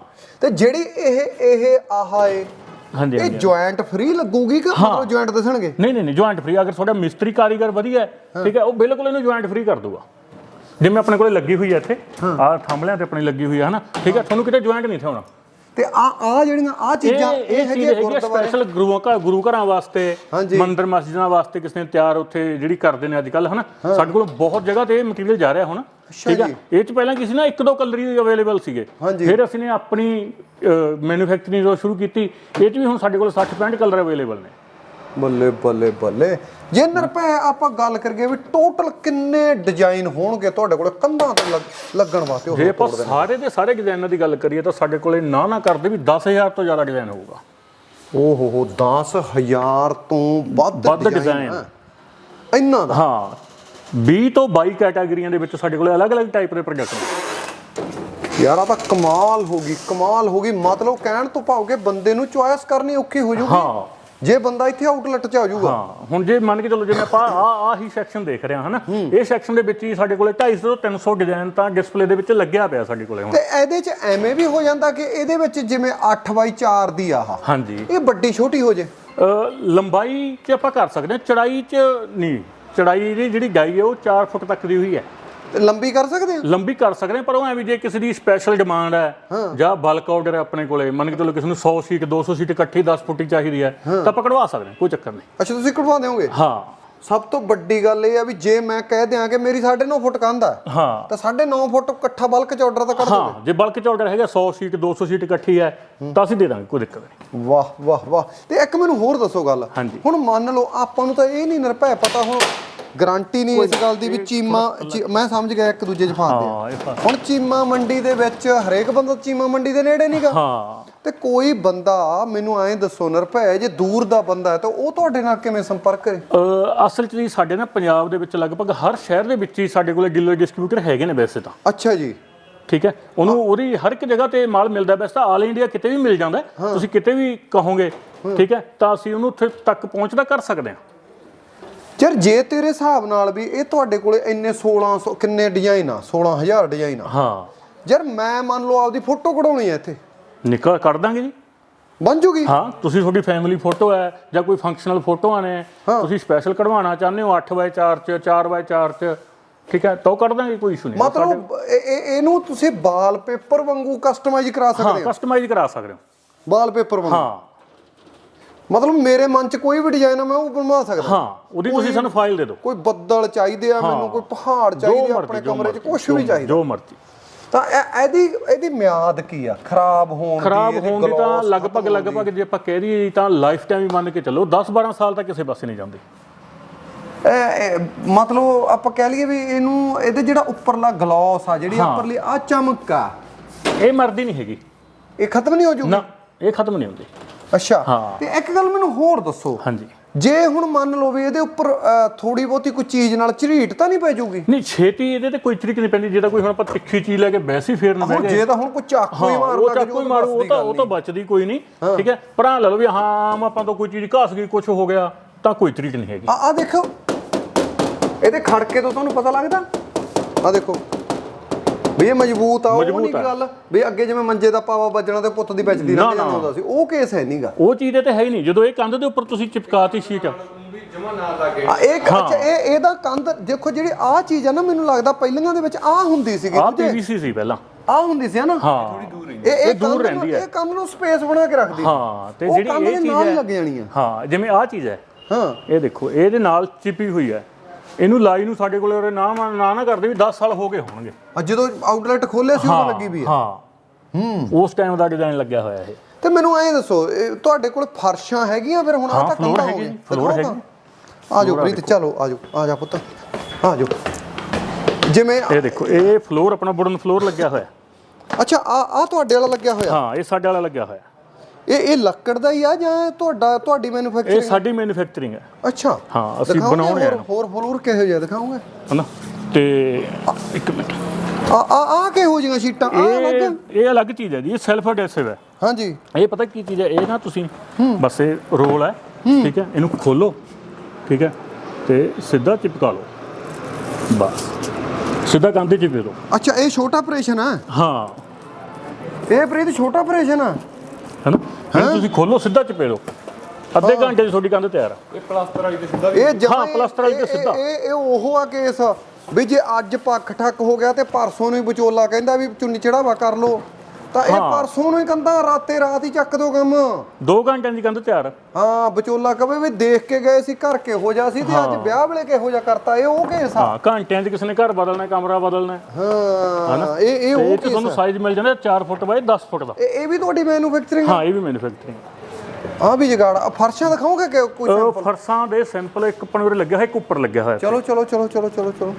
ਤੇ ਜਿਹੜੀ ਇਹ ਇਹ ਆਹਾ ਏ ਹਾਂਜੀ ਇਹ ਜੁਆਇੰਟ ਫ੍ਰੀ ਲੱਗੂਗੀ ਕਿ ਮਤਲਬ ਜੁਆਇੰਟ ਦੱਸਣਗੇ? ਨਹੀਂ ਨਹੀਂ ਨਹੀਂ ਜੁਆਇੰਟ ਫ੍ਰੀ ਅਗਰ ਤੁਹਾਡਾ ਮਿਸਤਰੀ ਕਾਰੀਗਰ ਵਧੀਆ ਹੈ ਠੀਕ ਹੈ ਉਹ ਬਿਲਕੁਲ ਇਹਨੂੰ ਜੁਆਇੰਟ ਫ੍ਰੀ ਕਰ ਦੂਗਾ। ਜਿਵੇਂ ਆਪਣੇ ਕੋਲੇ ਲੱਗੀ ਹੋਈ ਹੈ ਇੱਥੇ ਆਹ ਥੰਬਲਿਆਂ ਤੇ ਆਪਣੀ ਲੱਗੀ ਹੋਈ ਹੈ ਹਨਾ? ਠੀਕ ਹੈ ਤੁਹਾਨੂੰ ਕਿਤੇ ਜੁਆਇੰਟ ਨਹੀਂ ਥਾਉਣਾ ਤੇ ਆ ਆ ਜਿਹੜੀਆਂ ਆ ਚੀਜ਼ਾਂ ਇਹ ਹੈਗੀਆਂ ਹੈਗੀ ਗੁਰਦੁਆਰੇ ਸਪੈਸ਼ਲ ਗੁਰੂਆਂ ਘਰ ਗੁਰੂ ਘਰਾਂ ਵਾਸਤੇ। ਮੰਦਿਰ ਮਸਜਿਦਾਂ ਵਾਸਤੇ ਕਿਸੇ ਨੇ ਤਿਆਰ ਉੱਥੇ ਜਿਹੜੀ ਕਰਦੇ ਨੇ ਅੱਜ ਕੱਲ ਹਨਾ? ਸਾਡੇ ਕੋਲ ਬਹੁਤ ਜਗ੍ਹਾ ਤੇ ਇਹ ਮਟੀਰੀਅਲ ਜਾ ਰਿਹਾ ਹੁਣ। ਠੀਕ ਹੈ ਇਹ ਚ ਪਹਿਲਾਂ ਕਿਸੇ ਨਾ ਇੱਕ ਦੋ ਕਲਰ ਹੀ ਅਵੇਲੇਬਲ ਸੀਗੇ। ਫਿਰ ਅਸੀਂ ਨੇ ਆਪਣੀ ਮੈਨੂਫੈਕਚਰਿੰਗ ਜੋ ਸ਼ੁਰੂ ਕੀਤੀ। ਇਹ ਚ ਵੀ ਹੁਣ ਸਾਡੇ ਕੋਲ 60 65 ਕਲਰ ਅਵੇਲੇਬਲ ਨੇ। ਬੱਲੇ ਬੱਲੇ ਬੱਲੇ। ਜੇ ਨਰਪੈ ਆਪਾਂ ਗੱਲ ਕਰੀਏ ਵੀ ਟੋਟਲ ਕਿੰਨੇ ਡਿਜ਼ਾਈਨ ਹੋਣਗੇ ਤੁਹਾਡੇ ਕੋਲ ਕੰਧਾਂ ਤੇ ਲੱਗ- ਲੱਗਣ ਵਾਸਤੇ ਜੇ ਆਪਾਂ ਸਾਰੇ ਦੇ ਸਾਰੇ ਡਿਜ਼ਾਈਨਾਂ ਦੀ ਗੱਲ ਕਰੀਏ ਤਾਂ ਸਾਡੇ ਕੋਲੇ ਨਾ ਨਾ ਕਰਦੇ ਵੀ 10000 ਤੋਂ ਜ਼ਿਆਦਾ ਡਿਜ਼ਾਈਨ ਹੋਊਗਾ। ਓ ਹੋ ਹੋ 10000 ਤੋਂ ਵੱਧ। ਆ। ਇੰਨਾ ਦਾ? ਹਾਂ 20 ਤੋਂ 22 ਕੈਟਾਗਰੀਆਂ ਦੇ ਵਿੱਚ ਸਾਡੇ ਕੋਲ ਅਲੱਗ-ਅਲੱਗ ਟਾਈਪ ਦੇ ਪ੍ਰੋਡਕਟ ਨੇ। ਯਾਰ ਆ ਤਾਂ ਕਮਾਲ ਹੋ ਗਈ ਕਮਾਲ ਹੋ ਗਈ। ਮਤਲਬ ਕਹਿਣ ਤੋਂ ਭਾਵ ਕਿ ਬੰਦੇ ਨੂੰ ਚੁਆਇਸ ਕਰਨੀ ਔਖੀ ਹੋ ਜੂਗੀ। ਹਾਂ। ਜੇ ਬੰਦਾ ਇੱਥੇ ਆਊਟਲੈਟ 'ਚ ਆ ਜਾਊਗਾ। ਹਾਂ ਹੁਣ ਜੇ ਮੰਨ ਕੇ ਚੱਲੋ ਜਿਵੇਂ ਆਪਾਂ ਆ ਆ ਹੀ ਸੈਕਸ਼ਨ ਦੇਖ ਰਹੇ ਹਾਂ ਹਨਾ? ਇਹ ਸੈਕਸ਼ਨ ਦੇ ਵਿੱਚ ਹੀ ਸਾਡੇ ਕੋਲੇ 250 ਤੋਂ 300 ਡਿਜ਼ਾਈਨ ਤਾਂ ਡਿਸਪਲੇ ਦੇ ਵਿੱਚ ਲੱਗਿਆ ਪਿਆ ਸਾਡੇ ਕੋਲੇ ਹੁਣ। ਤੇ ਇਹਦੇ 'ਚ ਐਵੇਂ ਵੀ ਹੋ ਜਾਂਦਾ ਕਿ ਇਹਦੇ ਵਿੱਚ ਜਿਵੇਂ 8x4 ਦੀ ਆਹ। ਹਾਂਜੀ। ਇਹ ਵੱਡੀ ਛੋਟੀ ਹੋ ਜੇ। ਲੰਬਾਈ 'ਚ ਆਪਾਂ ਕਰ ਸਕਦੇ ਹਾਂ ਚੜਾਈ 'ਚ ਨਹੀਂ। ਚੜਾਈ ਦੀ ਜਿਹੜੀ ਡਾਈ ਹੈ ਉਹ 4 ਫੁੱਟ ਤੱਕ ਦੀ ਹੋਈ ਹੈ। ਤੇ ਲੰਬੀ ਕਰ ਸਕਦੇ ਆ ਲੰਬੀ ਕਰ ਸਕਦੇ ਹਾਂ ਪਰ ਉਹ ਐਵੇਂ ਜੇ ਕਿਸੇ ਦੀ ਸਪੈਸ਼ਲ ਡਿਮਾਂਡ ਹੈ ਜਾਂ ਬਲਕ ਆਰਡਰ ਹੈ ਆਪਣੇ ਕੋਲੇ ਮੰਨ ਕੇ ਚੱਲੋ ਕਿਸੇ ਨੂੰ 100 ਸੀਟ 200 ਸੀਟ ਇਕੱਠੀ 10 ਫੁੱਟੀ ਚਾਹੀਦੀ ਹੈ ਤਾਂ ਪਕੜਵਾ ਸਕਦੇ ਹਾਂ ਕੋਈ ਚੱਕਰ ਨਹੀਂ। ਅੱਛਾ ਤੁਸੀਂ ਕਢਵਾ ਦਿਓਗੇ? ਹਾਂ। ਸਭ ਤੋਂ ਵੱਡੀ ਗੱਲ ਇਹ ਆ ਵੀ ਜੇ ਮੈਂ ਕਹਿ ਦਿਆਂ ਕਿ ਮੇਰੀ 9.5 ਫੁੱਟ ਕੰਧ ਆ ਹਾਂ। ਤਾਂ 9.5 ਫੁੱਟ ਇਕੱਠਾ ਬਲਕ ਚ ਆਰਡਰ ਤਾਂ ਕਰ ਦੋਗੇ ਹਾਂ ਜੇ ਬਲਕ ਚ ਆਰਡਰ ਹੈਗਾ 100 ਸੀਟ 200 ਸੀਟ ਇਕੱਠੀ ਹੈ ਤਾਂ ਅਸੀਂ ਦੇ ਦਾਂਗੇ ਕੋਈ ਦਿੱਕਤ ਨਹੀਂ। ਵਾਹ ਵਾਹ ਵਾਹ। ਤੇ ਇੱਕ ਮੈਨੂੰ ਹੋਰ ਦੱਸੋ ਗੱਲ। ਹੁਣ ਮੰਨ ਲਓ ਆਪਾਂ ਨੂੰ ਤਾਂ ਇਹ ਨਹੀਂ ਨਿਰਭੈ ਪਤਾ ਹੁਣ ਗਾਰੰਟੀ ਨਹੀਂ ਇਸ ਗੱਲ ਦੀ ਵੀ ਚੀਮਾ ਚੀ- ਮੈਂ ਸਮਝ ਗਿਆ ਇੱਕ ਦੂਜੇ ਚ ਫਾਂਦੇ ਹਾਂ ਇਹ ਹੁਣ ਚੀਮਾ ਮੰਡੀ ਦੇ ਵਿੱਚ ਹਰੇਕ ਬੰਦਾ ਚੀਮਾ ਮੰਡੀ ਦੇ ਨੇੜੇ ਨਹੀਂਗਾ ਹਾਂ। ਤੇ ਕੋਈ ਬੰਦਾ ਮੈਨੂੰ ਐਂ ਦੱਸੋ ਨਿਰਭੈ ਜੇ ਦੂਰ ਦਾ ਬੰਦਾ ਹੈ ਤਾਂ ਉਹ ਤੁਹਾਡੇ ਨਾਲ ਕਿਵੇਂ ਸੰਪਰਕ ਕਰੇ? ਅ, ਅਸਲ ਚ ਜੀ ਸਾਡੇ ਨਾ ਪੰਜਾਬ ਦੇ ਵਿੱਚ ਲਗਭਗ ਹਰ ਸ਼ਹਿਰ ਦੇ ਵਿੱਚ ਹੀ ਸਾਡੇ ਕੋਲੇ ਡੀਲਰ ਡਿਸਟ੍ਰੀਬਿਊਟਰ ਹੈਗੇ ਨੇ ਵੈਸੇ ਤਾਂ। ਅੱਛਾ ਜੀ। ਠੀਕ ਹੈ? ਉਹਨੂੰ ਉਹਦੀ ਹਰ ਇੱਕ ਜਗ੍ਹਾ ਤੇ ਮਾਲ ਮਿਲਦਾ ਵੈਸੇ ਤਾਂ ਆਲ ਇੰਡੀਆ ਕਿਤੇ ਵੀ ਮਿਲ ਜਾਂਦਾ। ਹੈ। ਤੁਸੀਂ ਕਿਤੇ ਵੀ ਕਹੋਗੇ ਠੀਕ ਹੈ? ਤਾਂ ਅਸੀਂ ਉਹਨੂੰ ਉੱਥੇ ਤੱਕ ਪਹੁੰਚਦਾ ਕਰ ਸਕਦੇ ਹਾਂ। ਯਾਰ ਜੇ ਤੇਰੇ ਹਿਸਾਬ ਨਾਲ ਵੀ ਇਹ ਤੁਹਾਡੇ ਕੋਲੇ ਇੰਨੇ 1600 ਕਿੰਨੇ ਡਿਜ਼ਾਈਨ ਆ? 16000 ਡਿਜ਼ਾਈਨ ਆ। ਹਾਂ। ਯਾਰ ਮੈਂ ਮੰਨ ਲਓ ਆਪਦੀ ਫੋਟੋ ਕਢਾਉਣੀ ਹੈ ਇੱਥੇ। ਨਿਕਲ ਕਰ ਦਾਂਗੇ ਜੀ। ਬਣ ਜੂਗੀ? ਹਾਂ ਤੁਸੀਂ ਤੁਹਾਡੀ ਫੈਮਿਲੀ ਫੋਟੋ ਹੈ ਜਾਂ ਕੋਈ ਫੰਕਸ਼ਨਲ ਫੋਟੋ ਨੇ ਤੁਸੀਂ ਸਪੈਸ਼ਲ ਕਢਵਾਉਣਾ ਚਾਹੁੰਦੇ ਹੋ 8x4 ਚ 4x4 ਚ ਠੀਕ ਹੈ? ਤਾਂ ਉਹ ਕੱਢ ਦਾਂਗੇ ਕੋਈ ਇਸ਼ੂ ਨਹੀਂ। ਮਤਲਬ ਇਹ- ਇਹ- ਇਹਨੂੰ ਤੁਸੀਂ ਵਾਲ ਪੇਪਰ ਵਾਂਗੂ ਕਸਟਮਾਈਜ਼ ਕਰਾ ਹਾਂ ਸਕਦੇ ਹੋ ਕਸਟਮਾਈਜ਼ ਕਰਾ ਸਕਦੇ ਹੋ। ਵਾਲ ਪੇਪਰ ਵਾਂਗੂ? ਹਾਂ। ਮਤਲਬ ਮੇਰੇ ਮਨ 'ਚ ਕੋਈ ਵੀ ਡਿਜ਼ਾਈਨ ਆ ਮੈਂ ਉਹ ਬਣਵਾ ਸਕਦਾ। ਹਾਂ ਉਹਦੀ ਤੁਸੀਂ ਸਾਨੂੰ ਫਾਈਲ ਦੇ ਦਿਓ। ਕੋਈ ਬੱਦਲ ਚਾਹੀਦੇ ਆ ਮੈਨੂੰ ਕੋਈ ਪਹਾੜ ਚਾਹੀਦੇ ਆ ਆਪਣੇ ਕਮਰੇ 'ਚ ਕੁਝ ਵੀ ਚਾਹੀਦਾ। ਜੋ ਮਰਜ਼ੀ। ਤਾਂ ਇਹ- ਇਹਦੀ ਇਹਦੀ ਮਿਆਦ ਕੀ ਆ? ਖਰਾਬ ਹੋਣ ਦੀ ਖਰਾਬ ਹੋਣ ਦੀ ਤਾਂ ਲਗਭਗ ਲਗਭਗ ਜੇ ਆਪਾਂ ਕਹਿ ਦਈਏ ਤਾਂ ਲਾਈਫ ਟਾਈਮ ਹੀ ਮੰਨ ਕੇ ਚੱਲੋ 10 12 ਸਾਲ ਤੱਕ ਕਿਸੇ ਪਾਸੇ ਨਹੀਂ ਜਾਂਦੀ। ਮਤਲਬ ਆਪਾਂ ਕਹਿ ਲਈਏ ਵੀ ਇਹਨੂੰ ਇਹਦੇ ਜਿਹੜਾ ਉੱਪਰਲਾ ਗਲੋਸ ਆ ਜਿਹੜੀ। ਉੱਪਰਲੀ ਆ ਚਮਕ ਆ। ਇਹ ਮਰਦੀ ਨਹੀਂ ਹੈਗੀ। ਇਹ ਖਤਮ ਨਹੀਂ ਹੋ ਜੂਗੀ? ਨਾ ਇਹ ਖਤਮ ਨਹੀਂ ਹੁੰਦੀ। ਅੱਛਾ ਹਾਂ। ਤੇ ਇੱਕ ਗੱਲ ਮੈਨੂੰ ਹੋਰ ਦੱਸੋ। ਹਾਂਜੀ। ਜੇ ਹੁਣ ਮੰਨ ਲਓ ਵੀ ਇਹਦੇ ਉੱਪਰ ਥੋੜੀ ਬਹੁਤੀ ਕੋਈ ਚੀਜ਼ ਨਾਲ ਝਰੀਟ ਤਾਂ ਨਹੀਂ ਪੈ ਜੂਗੀ? ਨਹੀਂ ਛੇਤੀ ਇਹਦੇ ਤੇ ਕੋਈ ਤਰੀਕ ਨਹੀਂ ਪੈਂਦੀ। ਜੇ ਤਾਂ ਕੋਈ ਹੁਣ ਆਪਾਂ ਤਿੱਖੀ ਚੀਜ਼ ਲੈ ਕੇ ਵੈਸੇ ਹੀ ਫੇਰਨ ਬਹਿ ਹੁਣ ਗਏ ਜੇ ਤਾਂ ਹੁਣ ਕੋਈ ਚਾਕੂ ਹੀ ਹਾਂ ਮਾਰ ਉਹ ਲੱਗ ਚਾਕੂ ਹੀ ਮਾਰੂ ਉਹ ਤਾਂ ਉਹ ਤਾਂ ਬਚਦੀ ਕੋਈ ਨਹੀਂ ਠੀਕ ਹੈ? ਪਰ ਆਹ ਲੈ ਲਓ ਵੀ ਹਾਂ ਆਪਾਂ ਤੋਂ ਕੋਈ ਚੀਜ਼ ਘਾਸ ਗਈ ਕੁਝ ਹੋ ਗਿਆ ਤਾਂ ਕੋਈ ਤਰੀਕ ਨਹੀਂ ਹੈਗੀ। ਆ ਆ ਦੇਖੋ ਇਹਦੇ ਖੜਕੇ ਤੋਂ ਤੁਹਾਨੂੰ ਪਤਾ ਲੱਗਦਾ? ਆ ਦੇਖੋ। ਵੀ ਇਹ ਮਜ਼ਬੂਤ ਆ ਉਹ ਮਜ਼ਬੂਤ ਨਹੀਂ ਆ। ਗੱਲ ਵੀ ਅੱਗੇ ਜਿਵੇਂ ਮੰਜੇ ਦਾ ਪਾਵਾ ਵੱਜਣਾ ਤੇ ਪੁੱਤ ਦੀ ਬਚਦੀ ਨਾ, ਰਹਿੰਦੀ ਨਾ। ਹੁੰਦਾ ਸੀ ਉਹ ਕੇਸ ਹੈ ਨਹੀਂਗਾ ਉਹ ਚੀਜ਼ ਤੇ ਤਾਂ ਹੈ ਹੀ ਨਹੀਂ। ਜਦੋਂ ਇਹ ਕੰਧ ਦੇ ਉੱਪਰ ਤੁਸੀਂ ਚਿਪਕਾਤੀ ਸ਼ੀਟ। ਆ ਇਹ ਅੱਛਾ ਇਹ ਇਹਦਾ ਕੰਧ ਦੇਖੋ ਜਿਹੜੀ ਆ ਚੀਜ਼ ਆ ਨਾ ਮੈਨੂੰ ਲੱਗਦਾ ਪਹਿਲੀਆਂ ਦੇ ਵਿੱਚ ਆ ਹੁੰਦੀ ਸੀਗੀ ਆਹ ਦੂਜੇ ਪੀਵੀਸੀ ਸੀ ਪਹਿਲਾਂ। ਆ ਹੁੰਦੀ ਸੀ ਨਾ? ਹਾਂ। ਇਹ ਇਹ ਦੂਰ ਕੰਧ ਨੂੰ- ਰਹਿੰਦੀ ਹੈ। ਇਹ ਕੰਧ ਨੂੰ ਸਪੇਸ ਬਣਾ ਕੇ ਰੱਖਦੀ। ਹਾਂ ਤੇ ਜਿਹੜੀ ਇਹ ਚੀਜ਼ ਲੱਗ ਆ। ਜਿਵੇਂ ਆਹ ਚੀਜ਼ ਹੈ। ਹਾਂ। ਇਹ ਦੇਖੋ ਇਹਦੇ ਨਾਲ ਚਿਪੀ ਹੋਈ ਹੈ। ਇਹਨੂੰ ਲਾਈ ਨੂੰ ਸਾਡੇ ਕੋਲੇ ਉਰੇ ਨਾ ਨਾ ਨਾ ਕਰਦੇ ਵੀ 10 ਸਾਲ ਹੋ ਗਏ ਹੋਣਗੇ। ਆ ਜਦੋਂ ਆਊਟਲੈਟ ਖੋਲਿਆ ਸੀ ਉਦੋਂ ਲੱਗੀ ਵੀ ਆ। ਹਾਂ। ਹੂੰ। ਉਸ ਟਾਈਮ ਦਾ ਡਿਜ਼ਾਈਨ ਲੱਗਿਆ ਹੋਇਆ ਇਹ। ਤੇ ਮੈਨੂੰ ਐਂ ਦੱਸੋ ਤੁਹਾਡੇ ਕੋਲ ਫਰਸ਼ਾਂ ਹੈਗੀਆਂ ਫਿਰ ਹੁਣ ਆ ਹਾਂ, ਤਾਂ ਕੰਧਾਂ ਹੋ ਗਈਆਂ ਦਿਖਾਓ ਹੈਗੀ। ਆ ਜਾਓ ਪ੍ਰੀਤ ਚਲੋ ਆ ਜਾਓ ਆ ਜਾ ਪੁੱਤ। ਆ ਜਾਓ। ਜਿਵੇਂ ਇਹ ਦੇਖੋ ਇਹ ਫਲੋਰ ਆਪਣਾ ਵੁਡਨ ਫਲੋਰ ਲੱਗਿਆ ਹੋਇਆ। ਅੱਛਾ ਆ ਆ ਤੁਹਾਡੇ ਵਾਲਾ ਲੱਗਿਆ ਹੋਇਆ? ਹਾਂ ਇਹ ਸਾਡੇ ਵਾਲਾ ਲੱਗਿਆ ਹੋਇਆ। ਇਹ ਇਹ ਲੱਕੜ ਦਾ ਹੀ ਆ ਜਾਂ ਤੁਹਾਡਾ ਤੁਹਾਡੀ ਇਹ ਮੈਨੂਫੈਕਚਰਿੰਗ ਸਾਡੀ ਮੈਨੂਫੈਕਚਰਿੰਗ ਹੈ ਅੱਛਾ। ਹਾਂ, ਅਸੀਂ ਬਣਾਉਣੇ ਹੋਰ ਆ। ਹੋਰ ਫਲੋਰ ਕਿਹੋ ਜਿਹਾ ਦਿਖਾਓਗੇ? ਹਨਾ? ਤੇ ਇੱਕ ਮਿੰਟ। ਆ ਆ ਆ ਕਿਹੋ ਜਿਹੀਆਂ ਸ਼ੀਟਾਂ? ਆ ਇਹ ਅਲੱਗ? ਇਹ ਅਲੱਗ ਚੀਜ਼ ਹੈ ਜੀ ਇਹ ਸੈਲਫ ਅਡੈਸਿਵ ਹੈ। ਹਾਂਜੀ। ਇਹ ਪਤਾ ਕੀ ਚੀਜ਼ ਹੈ? ਇਹ ਨਾ ਤੁਸੀਂ ਬਸ ਇਹ ਰੋਲ ਹੈ ਠੀਕ ਹੈ? ਇਹਨੂੰ ਖੋਲੋ ਠੀਕ ਹੈ? ਤੇ ਸਿੱਧਾ ਚਿਪਕਾ ਲਓ। ਬਸ। ਸਿੱਧਾ ਕੰਧ ਤੇ ਚਿਪਕੇ ਦਿਓ ਅੱਛਾ ਇਹ ਛੋਟਾ ਆਪਰੇਸ਼ਨ ਆ? ਹਾਂ। ਇਹ ਪ੍ਰੀਤ ਛੋਟਾ ਆਪਰੇਸ਼ਨ ਆ? ਹੈਨਾ? ਇਹਨੂੰ ਤੁਸੀਂ ਖੋਲੋ ਸਿੱਧਾ ਚਿਪੇ ਦਿਓ ਅੱਧੇ ਘੰਟੇ 'ਚ ਤੁਹਾਡੀ ਕੰਧ ਤਿਆਰ ਆ। ਇਹ ਜਮਾਂ ਹਾਂ, ਹੀ- ਪਲਸਤਰ ਵਾਲੀ ਤੇ ਇਹ- ਸਿੱਧਾ। ਇਹ ਇਹ ਉਹ ਆ ਕੇਸ। ਵੀ ਜੇ ਅੱਜ ਪੱਖ ਠੱਕ ਹੋ ਗਿਆ ਤੇ ਪਰਸੋਂ ਨੂੰ ਹੀ ਵਿਚੋਲਾ ਕਹਿੰਦਾ ਵੀ ਚੁੰਨੀ ਚੜਾਵਾ ਕਰ ਲੋ ਤਾਂ ਇਹ। ਪਰਸੋਂ ਨੂੰ ਹੀ ਕਹਿੰਦਾ ਰਾਤੇ ਰਾਤ ਹੀ ਚੱਕ ਦੋ ਕੰਮ। 2 ਘੰਟਿਆਂ ਦੀ ਕੰਧ ਤਿਆਰ। ਹਾਂ ਵਿਚੋਲਾ ਕਵੇ ਵੀ ਦੇਖ ਕੇ ਗਏ ਸੀ ਘਰ ਕਿਹੋ ਜਿਹਾ ਸੀ ਤੇ ਅੱਜ ਵਿਆਹ ਵੇਲੇ ਕਿਹੋ ਜਿਹਾ ਕਰਤਾ ਇਹ ਉਹ ਕੇਸ ਆ ਹਾਂ ਘੰਟਿਆਂ 'ਚ ਕਿਸੇ ਨੇ ਘਰ ਬਦਲਣਾ ਕਮਰਾ ਬਦਲਣਾ। ਹਾਂ ਇਹ ਇਹ ਉਹ ਕੇਸ ਤੁਹਾਨੂੰ। ਸਾਈਜ਼ ਮਿਲ ਜਾਂਦਾ 4 ਫੁੱਟ ਬਾਈ 10 ਫੁੱਟ ਦਾ। ਇਹ ਵੀ ਤੁਹਾਡੀ ਮੈਨੂਫੈਕਚਰਿੰਗ ਹਾਂ ਇਹ ਵੀ ਮੈਨੂਫੈਕਚਰਿੰਗ ਆ ਵੀ ਜਗਾੜ ਫਰਸ਼ਾਂ ਦਿਖਾਓਗੇ ਕਿ ਕੋਈ ਉਹ ਫਰਸਾਂ ਦੇ ਸਿੰਪਲ ਇੱਕ ਪਨਵਰ ਲੱਗਿਆ ਹੋਇਆ ਇੱਕ ਉੱਪਰ ਲੱਗਿਆ ਹੋਇਆ ਚਲੋ ਚਲੋ ਚਲੋ ਚਲੋ ਚਲੋ ਚਲੋ।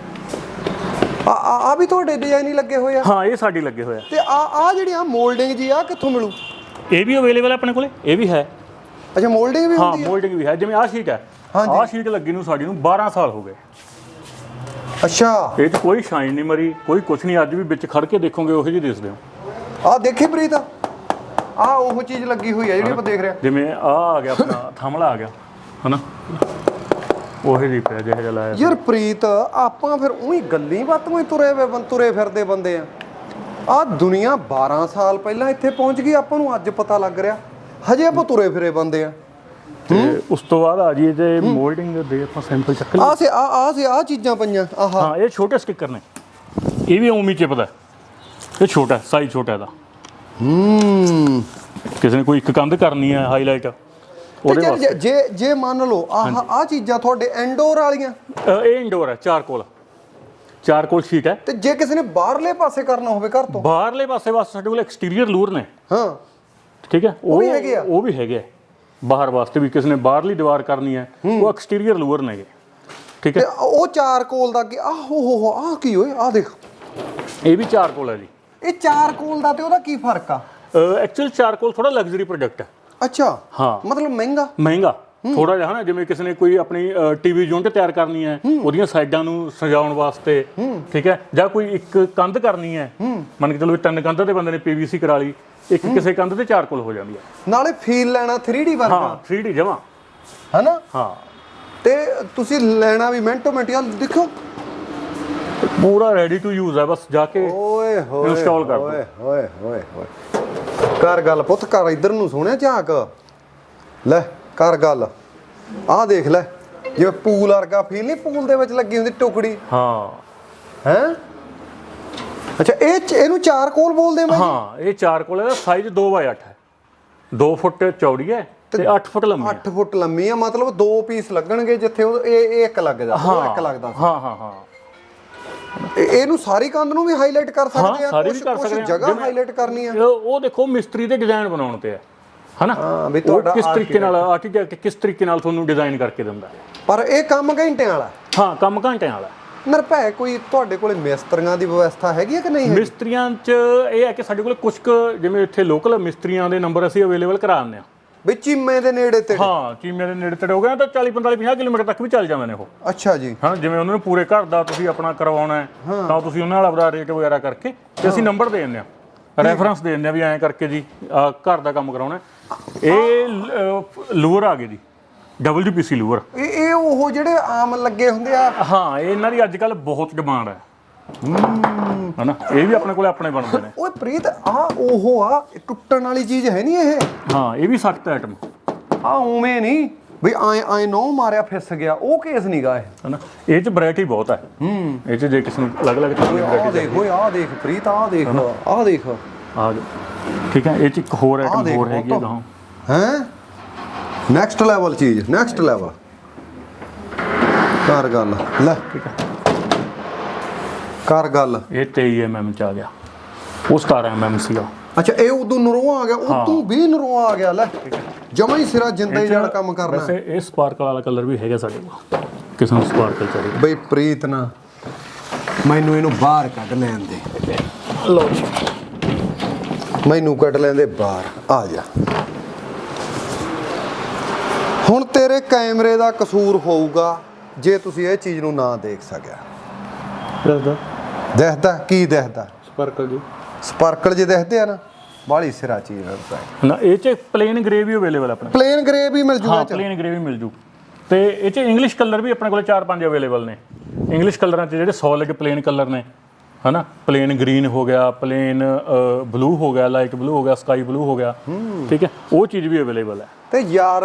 ਆ ਆ ਆ ਵੀ ਤੁਹਾਡੇ ਡਿਜ਼ਾਈਨ ਹੀ ਲੱਗੇ ਹੋਏ ਆ? ਹਾਂ ਇਹ ਸਾਡੀ ਲੱਗੇ ਹੋਇਆ ਤੇ ਆ ਆ ਜਿਹੜੀ ਆ ਮੋਲਡਿੰਗ ਜੀ ਆ ਕਿੱਥੋਂ ਮਿਲੂ? ਇਹ ਵੀ ਅਵੇਲੇਬਲ ਹੈ ਆਪਣੇ ਕੋਲੇ? ਇਹ ਵੀ ਹੈ। ਅੱਛਾ ਮੋਲਡਿੰਗ ਵੀ ਹਾਂ ਹੁੰਦੀ ਆ? ਮੋਲਡਿੰਗ ਵੀ ਹੈ। ਜਿਵੇਂ ਆਹ ਸ਼ੀਟ ਹੈ ਹਾਂਜੀ। ਆਹ ਸ਼ੀਟ ਲੱਗੀ ਨੂੰ ਸਾਡੀ ਨੂੰ 12 ਸਾਲ ਹੋ ਗਏ। ਅੱਛਾ। ਇਹ 'ਚ ਕੋਈ ਸ਼ਾਈਨ ਨਹੀਂ ਮਰੀ ਕੋਈ ਕੁਝ ਨਹੀਂ। ਅੱਜ ਵੀ ਵਿੱਚ ਖੜ ਕੇ ਦੇਖੋਗੇ ਉਹੋ ਜਿਹੀ ਦਿਸਦੇ ਹੋ। ਆ ਦੇਖੀ ਪ੍ਰੀਤ? ਆ ਉਹ ਚੀਜ਼ ਲੱਗੀ ਹੋਈ ਹੈ ਜਿਹੜੀ ਆਪਾਂ ਦੇਖ ਰਹੇ ਹਾਂ ਜਿਵੇਂ ਆ ਆ ਗਿਆ ਆਪਣਾ ਥਮਲਾ ਆ ਗਿਆ। ਹਨਾ? ਉਹੇ ਜੀ ਪਿਆ ਜਿਹੜਾ ਜਿਹਾ ਲਾਇਆ ਯਾਰ ਪ੍ਰੀਤ ਆਪਾਂ ਫਿਰ ਉਹੀ ਗੱਲੀ ਬਾਤੋਂ ਹੀ ਤੁਰੇ ਵੇ ਬੰ- ਤੁਰੇ ਫਿਰਦੇ ਬੰਦੇ ਆ। ਆ ਦੁਨੀਆ 12 ਸਾਲ ਪਹਿਲਾਂ ਇੱਥੇ ਪਹੁੰਚ ਗਈ ਆਪਾਂ ਨੂੰ ਅੱਜ ਪਤਾ ਲੱਗ ਰਿਹਾ। ਹਜੇ ਆਪਾਂ ਤੁਰੇ ਫਿਰੇ ਬੰਦੇ ਆ। ਤੇ ਉਸ ਤੋਂ ਬਾਅਦ ਆ ਜੀ ਤੇ ਮੋਲਡਿੰਗ ਦੇ ਆਪਾਂ ਸੈਂਪਲ ਚੱਕ ਲਏ ਆ ਸੇ ਆ ਆ ਸੇ ਆ ਚੀਜ਼ਾਂ ਪਈਆਂ ਆਹਾ। ਹਾਂ ਇਹ ਛੋਟੇ ਸਟicker ਨੇ। ਇਹ ਵੀ ਉਮੀ ਚਿਪਦਾ ਇਹ ਛੋਟਾ ਸਾਈਜ਼ ਛੋਟਾ ਇਹਦਾ। ਹੂੰ। ਕਿਸੇ ਨੇ ਕੋਈ ਇੱਕ ਕੰਧ ਕਰਨੀ ਹੈ ਹਾਈਲਾਈਟ ਉਹਦੇ ਵਾਸਤੇ। ਜੇ- ਜੇ ਮੰਨ ਲਓ ਆਹ ਆ ਚੀਜ਼ਾਂ ਤੁਹਾਡੇ ਐਂਡੋਰ ਵਾਲੀਆਂ। ਇਹ ਇੰਡੋਰ ਹੈ ਚਾਰਕੋਲ ਚਾਰਕੋਲ ਸ਼ੀਟ ਹੈ। ਤੇ ਜੇ ਕਿਸੇ ਨੇ ਬਾਹਰਲੇ ਪਾਸੇ ਕਰਨਾ ਹੋਵੇ ਘਰ ਤੋਂ। ਬਾਹਰਲੇ ਪਾਸੇ ਵਾਸਤੇ ਸਾਡੇ ਕੋਲ ਐਕਸਟੀਰੀਅਰ ਲੂਰ ਨੇ। ਹਾਂ। ਠੀਕ ਹੈ? ਉਹ ਵੀ ਹੈਗੇ ਆ? ਉਹ ਵੀ ਹੈਗੇ ਆ। ਬਾਹਰ ਵਾਸਤੇ ਵੀ ਕਿਸੇ ਨੇ ਬਾਹਰਲੀ ਦੀਵਾਰ ਕਰਨੀ ਹੈ ਉਹ ਐਕਸਟੀਰੀਅਰ ਲੂਰ ਨੇਗੇ ਠੀਕ ਹੈ? ਉਹ ਚਾਰ ਕੋਲ ਦਾ ਕੀ ਆ ਹੋ ਹੋ ਹੋ ਆ ਕੀ ਓਏ ਆ ਦੇਖ। ਇਹ ਵੀ ਚਾਰਕੋਲ ਹੈ ਜੀ। ਇਹ ਚਾਰ ਕੋਲ ਦਾ ਤੇ ਉਹਦਾ ਕੀ ਫ਼ਰਕ ਆ? ਐਕਚੁਅਲ ਚਾਰਕੋਲ ਥੋੜਾ ਲਗਜ਼ਰੀ ਪ੍ਰੋਡਕਟ ਹੈ। ਅੱਛਾ। ਹਾਂ। ਮਤਲਬ ਮਹਿੰਗਾ? ਮਹਿੰਗਾ। ਥੋੜਾ ਜਿਹਾ ਨਾ ਜਿਵੇਂ ਕਿਸੇ ਨੇ ਕੋਈ ਆਪਣੀ ਟੀਵੀ ਯੂਨਿਟ ਤਿਆਰ ਕਰਨੀ ਹੈ ਉਹਦੀਆਂ ਸਾਈਡਾਂ ਨੂੰ ਸਜਾਉਣ ਵਾਸਤੇ ਠੀਕ ਹੈ ਜਾਂ ਕੋਈ ਇੱਕ ਕੰਧ ਕਰਨੀ ਹੈ ਮੰਨ ਕੇ ਚਲੋ ਵੀ ਤਿੰਨ ਕੰਧ ਤੇ ਬੰਦੇ ਨੇ ਪੀਵੀਸੀ ਕਰਾ ਲਈ ਇੱਕ ਕਿਸੇ ਕੰਧ ਤੇ ਚਾਰਕੋਲ ਹੋ ਜਾਂਦੀ ਹੈ। ਨਾਲੇ ਫੀਲ ਲੈਣਾ 3D ਵਰਗਾ। ਹਾਂ 3D ਜਮਾ। ਹੈਨਾ? ਹਾਂ। ਤੇ ਤੁਸੀਂ ਲੈਣਾ ਵੀ ਮਿੰਟੋ ਮਿੰਟ ਯਾਰ ਦੇਖੋ ਪੂਰਾ ਰੈਡੀ ਟੂ ਯੂਜ਼ ਹੈ ਬਸ ਜਾ ਕੇ ਓਏ ਹੋਏ Install ਕਰ ਦਿਓ। ਓਏ ਹੋਏ ਹੋਏ ਹੋਏ। ਕਰ ਗੱਲ ਪੁੱਤ ਕਰ ਇਧਰ ਨੂੰ ਸੋਹਣਿਆ ਝਾਕ। ਲੈ ਕਰ ਗੱਲ। ਆਹ ਦੇਖ ਲੈ ਜਿਵੇਂ ਪੂਲ ਵਰਗਾ ਫੀਲ ਨਹੀਂ ਪੂਲ ਦੇ ਵਿੱਚ ਲੱਗੀ ਹੁੰਦੀ ਟੁਕੜੀ? ਹਾਂ। ਹੈ? ਅੱਛਾ ਇਹ ਚ- ਇਹਨੂੰ ਚਾਰ ਕੋਲ ਬੋਲਦੇ ਮੈਂ ਹਾਂ ਇਹ ਚਾਰਕੋਲ ਦਾ ਸਾਈਜ਼ 2x8 ਹੈ। 2 ਫੁੱਟ ਚੌੜੀ ਹੈ ਤੇ 8 ਫੁੱਟ ਲੰਮੀ ਹੈ। 8 ਫੁੱਟ ਲੰਮੀ ਆ ਮਤਲਬ ਦੋ ਪੀਸ ਲੱਗਣਗੇ ਜਿੱਥੇ ਉਹ ਇਹ ਇਹ ਇੱਕ ਲੱਗਦਾ ਉਹ ਇੱਕ ਲੱਗਦਾ। ਹਾਂ ਹਾਂ ਹਾਂ। ਇਹਨੂੰ ਸਾਰੀ ਕੰਧ ਨੂੰ ਵੀ ਹਾਈਲਾਈਟ ਕਰ ਸਕਦੇ ਆ ਸਕਦੇ ਆ। ਜਗ੍ਹਾ ਹਾਈਲਾਈਟ ਕਰਨੀ ਆ ਉਹ ਦੇਖੋ ਮਿਸਤਰੀ ਦੇ ਡਿਜ਼ਾਈਨ ਬਣਾਉਣ ਤੇ ਹੈ ਹਨਾ ਹਾਂ, ਵੀ ਤੁਹਾਡਾ ਕਿਸ ਤਰੀਕੇ ਨਾਲ ਆਰਕੀਟੈਕਟ ਕਿਸ ਤਰੀਕੇ ਨਾਲ ਤੁਹਾਨੂੰ ਡਿਜ਼ਾਈਨ ਕਰਕੇ ਦਿੰਦਾ। ਪਰ ਇਹ ਕੰਮ ਘੰਟਿਆਂ ਵਾਲਾ ਹਾਂ ਕੰਮ ਘੰਟਿਆਂ ਵਾਲਾ। ਨਿਰਭੈ ਕੋਈ ਤੁਹਾਡੇ ਕੋਲੇ ਮਿਸਤਰੀਆਂ ਦੀ ਵਿਵਸਥਾ ਹੈਗੀ ਹੈ ਕਿ ਨਹੀਂ? ਮਿਸਤਰੀਆਂ 'ਚ ਇਹ ਹੈ ਕਿ ਸਾਡੇ ਕੋਲ ਕੁਝ ਕੁ ਜਿਵੇਂ ਇੱਥੇ ਲੋਕਲ ਮਿਸਤਰੀਆਂ ਦੇ ਨੰਬਰ ਅਸੀਂ ਅਵੇਲੇਬਲ ਕਰਾ ਦਿੰਦੇ ਹਾਂ ਵੀ ਚੀਮੇ ਦੇ ਨੇੜੇ ਤੇ ਹਾਂ ਚੀਮੇ ਦੇ ਨੇੜੇ ਤੇੜੇ ਹੋ ਨਾ ਤਾਂ 40 45 50 ਕਿਲੋਮੀਟਰ ਤੱਕ ਵੀ ਚੱਲ ਜਾਂਦੇ ਨੇ ਉਹ। ਅੱਛਾ ਜੀ। ਹਾਂ ਜਿਵੇਂ ਉਹਨਾਂ ਨੂੰ ਪੂਰੇ ਘਰ ਦਾ ਤੁਸੀਂ ਆਪਣਾ ਕਰਵਾਉਣਾ ਤਾਂ ਤੁਸੀਂ ਉਹਨਾਂ ਨਾਲ ਆਪਦਾ ਰੇਟ ਵਗੈਰਾ ਕਰਕੇ ਤੇ ਅਸੀਂ ਨੰਬਰ ਦੇ ਦਿੰਦੇ ਹਾਂ। ਰੈਫਰੈਂਸ ਦੇ ਦਿੰਦੇ ਹਾਂ ਵੀ ਐਂ ਕਰਕੇ ਜੀ ਘਰ ਦਾ ਕੰਮ ਕਰਾਉਣਾ। ਇਹ ਲੂਅਰ ਆ ਗਏ ਜੀ WPC ਲੂਅਰ ਇਹ ਇਹ ਉਹ ਜਿਹੜੇ ਆਮ ਲੱਗੇ ਹੁੰਦੇ ਆ? ਹਾਂ ਇਹ ਇਹਨਾਂ ਦੀ ਅੱਜ ਕੱਲ ਬਹੁਤ ਡਿਮਾਂਡ ਹੈ। ਹਨਾ? ਇਹ ਵੀ ਆਪਣੇ ਕੋਲੇ ਆਪਣੇ ਬਣਦੇ ਨੇ। ਓਏ ਪ੍ਰੀਤ ਆ ਉਹ ਆ ਇਹ ਟੁੱਟਣ ਵਾਲੀ ਚੀਜ਼ ਹੈ ਨਹੀਂ ਇਹ? ਹਾਂ ਇਹ ਵੀ ਸਖਤ ਆਈਟਮ ਆ ਉਵੇਂ ਨਹੀਂ। ਵੀ ਆਏ ਆਏ ਨੋ ਮਾਰਿਆ ਫਿਸ ਗਿਆ ਉਹ ਕੇਸ ਨਹੀਂਗਾ ਇਹ। ਹਨਾ? ਇਹ ਚ ਵੈਰਾਈਟੀ ਬਹੁਤ ਹੈ। ਹੂੰ। ਇਹ ਚ ਜੇ ਕਿਸ ਨੂੰ ਅਲੱਗ-ਅਲੱਗ ਤਰ੍ਹਾਂ ਦੀ ਵੈਰਾਈਟੀ ਦੇਖ ਓਏ ਆਹ ਦੇਖ ਪ੍ਰੀਤ ਆਹ ਦੇਖ ਆਹ ਦੇਖ। ਆ ਠੀਕ ਹੈ? ਇਹ ਚ ਇੱਕ ਹੋਰ ਆਈਟਮ ਹੋਰ ਹੈਗੀ ਹੈ ਹੈ? ਨੈਕਸਟ ਲੈਵਲ ਚੀਜ਼ ਨੈਕਸਟ ਲੈਵਲ ਕਰ ਗੱਲ। ਲੈ। ਠੀਕ ਹੈ। ਕਰ ਗੱਲ। ਇਹ 23 mm ਚ ਆ ਗਿਆ। ਉਹ 17 mm ਸੀਗਾ। ਅੱਛਾ ਇਹ ਉਦੋਂ ਨਰੋਂ ਆ ਗਿਆ। ਉਦੋਂ ਵੀ ਨਰੋਂ ਆ ਗਿਆ ਲੈ। ਜਮਾ ਹੀ ਸਿਰਾ ਜਿੰਦਾ ਹੀ ਜਾਣ ਕੰਮ ਕਰਨਾ। ਵੈਸੇ ਇਹ ਸਪਾਰਕਲ ਵਾਲਾ ਕਲਰ ਵੀ ਹੈਗਾ ਸਾਡੇ ਕੋਲ। ਕਿਸ ਨੂੰ ਸਪਾਰਕਲ ਚਾਹੀਦਾ। ਬਈ ਪ੍ਰੀਤ ਨਾ ਮੈਨੂੰ ਇਹਨੂੰ ਬਾਹਰ ਕੱਢ ਲੈਣ ਦੇ। ਲਓ ਜੀ। ਮੈਨੂੰ ਕੱਢ ਲੈਂਦੇ ਬਾਹਰ। ਆ ਜਾ। ਹੁਣ ਤੇਰੇ ਕੈਮਰੇ ਦਾ ਕਸੂਰ ਹੋਊਗਾ ਜੇ ਤੁਸੀਂ ਇਹ ਚੀਜ਼ ਨੂੰ ਨਾ ਦੇਖ ਸਕਿਆ। ਦੱਸਦਾ ਦਿਖਦਾ ਕੀ ਦਿਖਦਾ? ਸਪਾਰਕਲ ਜੀ। ਸਪਾਰਕਲ ਜੇ ਦਿਖਦੇ ਆ ਨਾ ਬਾਹਲੀ ਸਿਰਾ ਚੀਜ਼ ਹੈ ਨਾ ਇਹ ਚ ਪਲੇਨ ਗ੍ਰੇ ਵੀ ਅਵੇਲੇਬਲ ਆਪਣੇ ਪਲੇਨ ਗ੍ਰੇ ਵੀ ਮਿਲ ਜੂਗਾ ਹਾਂ ਇਹ ਚ? ਪਲੇਨ ਗ੍ਰੇ ਵੀ ਮਿਲ ਜੂ। ਤੇ ਇਹ ਚ ਇੰਗਲਿਸ਼ ਕਲਰ ਵੀ ਆਪਣੇ ਕੋਲ 4-5 ਅਵੇਲੇਬਲ ਨੇ। ਇੰਗਲਿਸ਼ ਕਲਰਾਂ ਚ ਜਿਹੜੇ ਸੋਲਿਡ ਪਲੇਨ ਕਲਰ ਨੇ ਹਨਾ? ਪਲੇਨ ਗ੍ਰੀਨ ਹੋ ਗਿਆ ਪਲੇਨ ਬਲੂ ਹੋ ਗਿਆ ਲਾਈਟ ਬਲੂ ਹੋ ਗਿਆ ਸਕਾਈ ਬਲੂ ਹੋ ਗਿਆ। ਠੀਕ ਹੈ? ਉਹ ਚੀਜ਼ ਵੀ ਅਵੇਲੇਬਲ ਹੈ। ਤੇ ਯਾਰ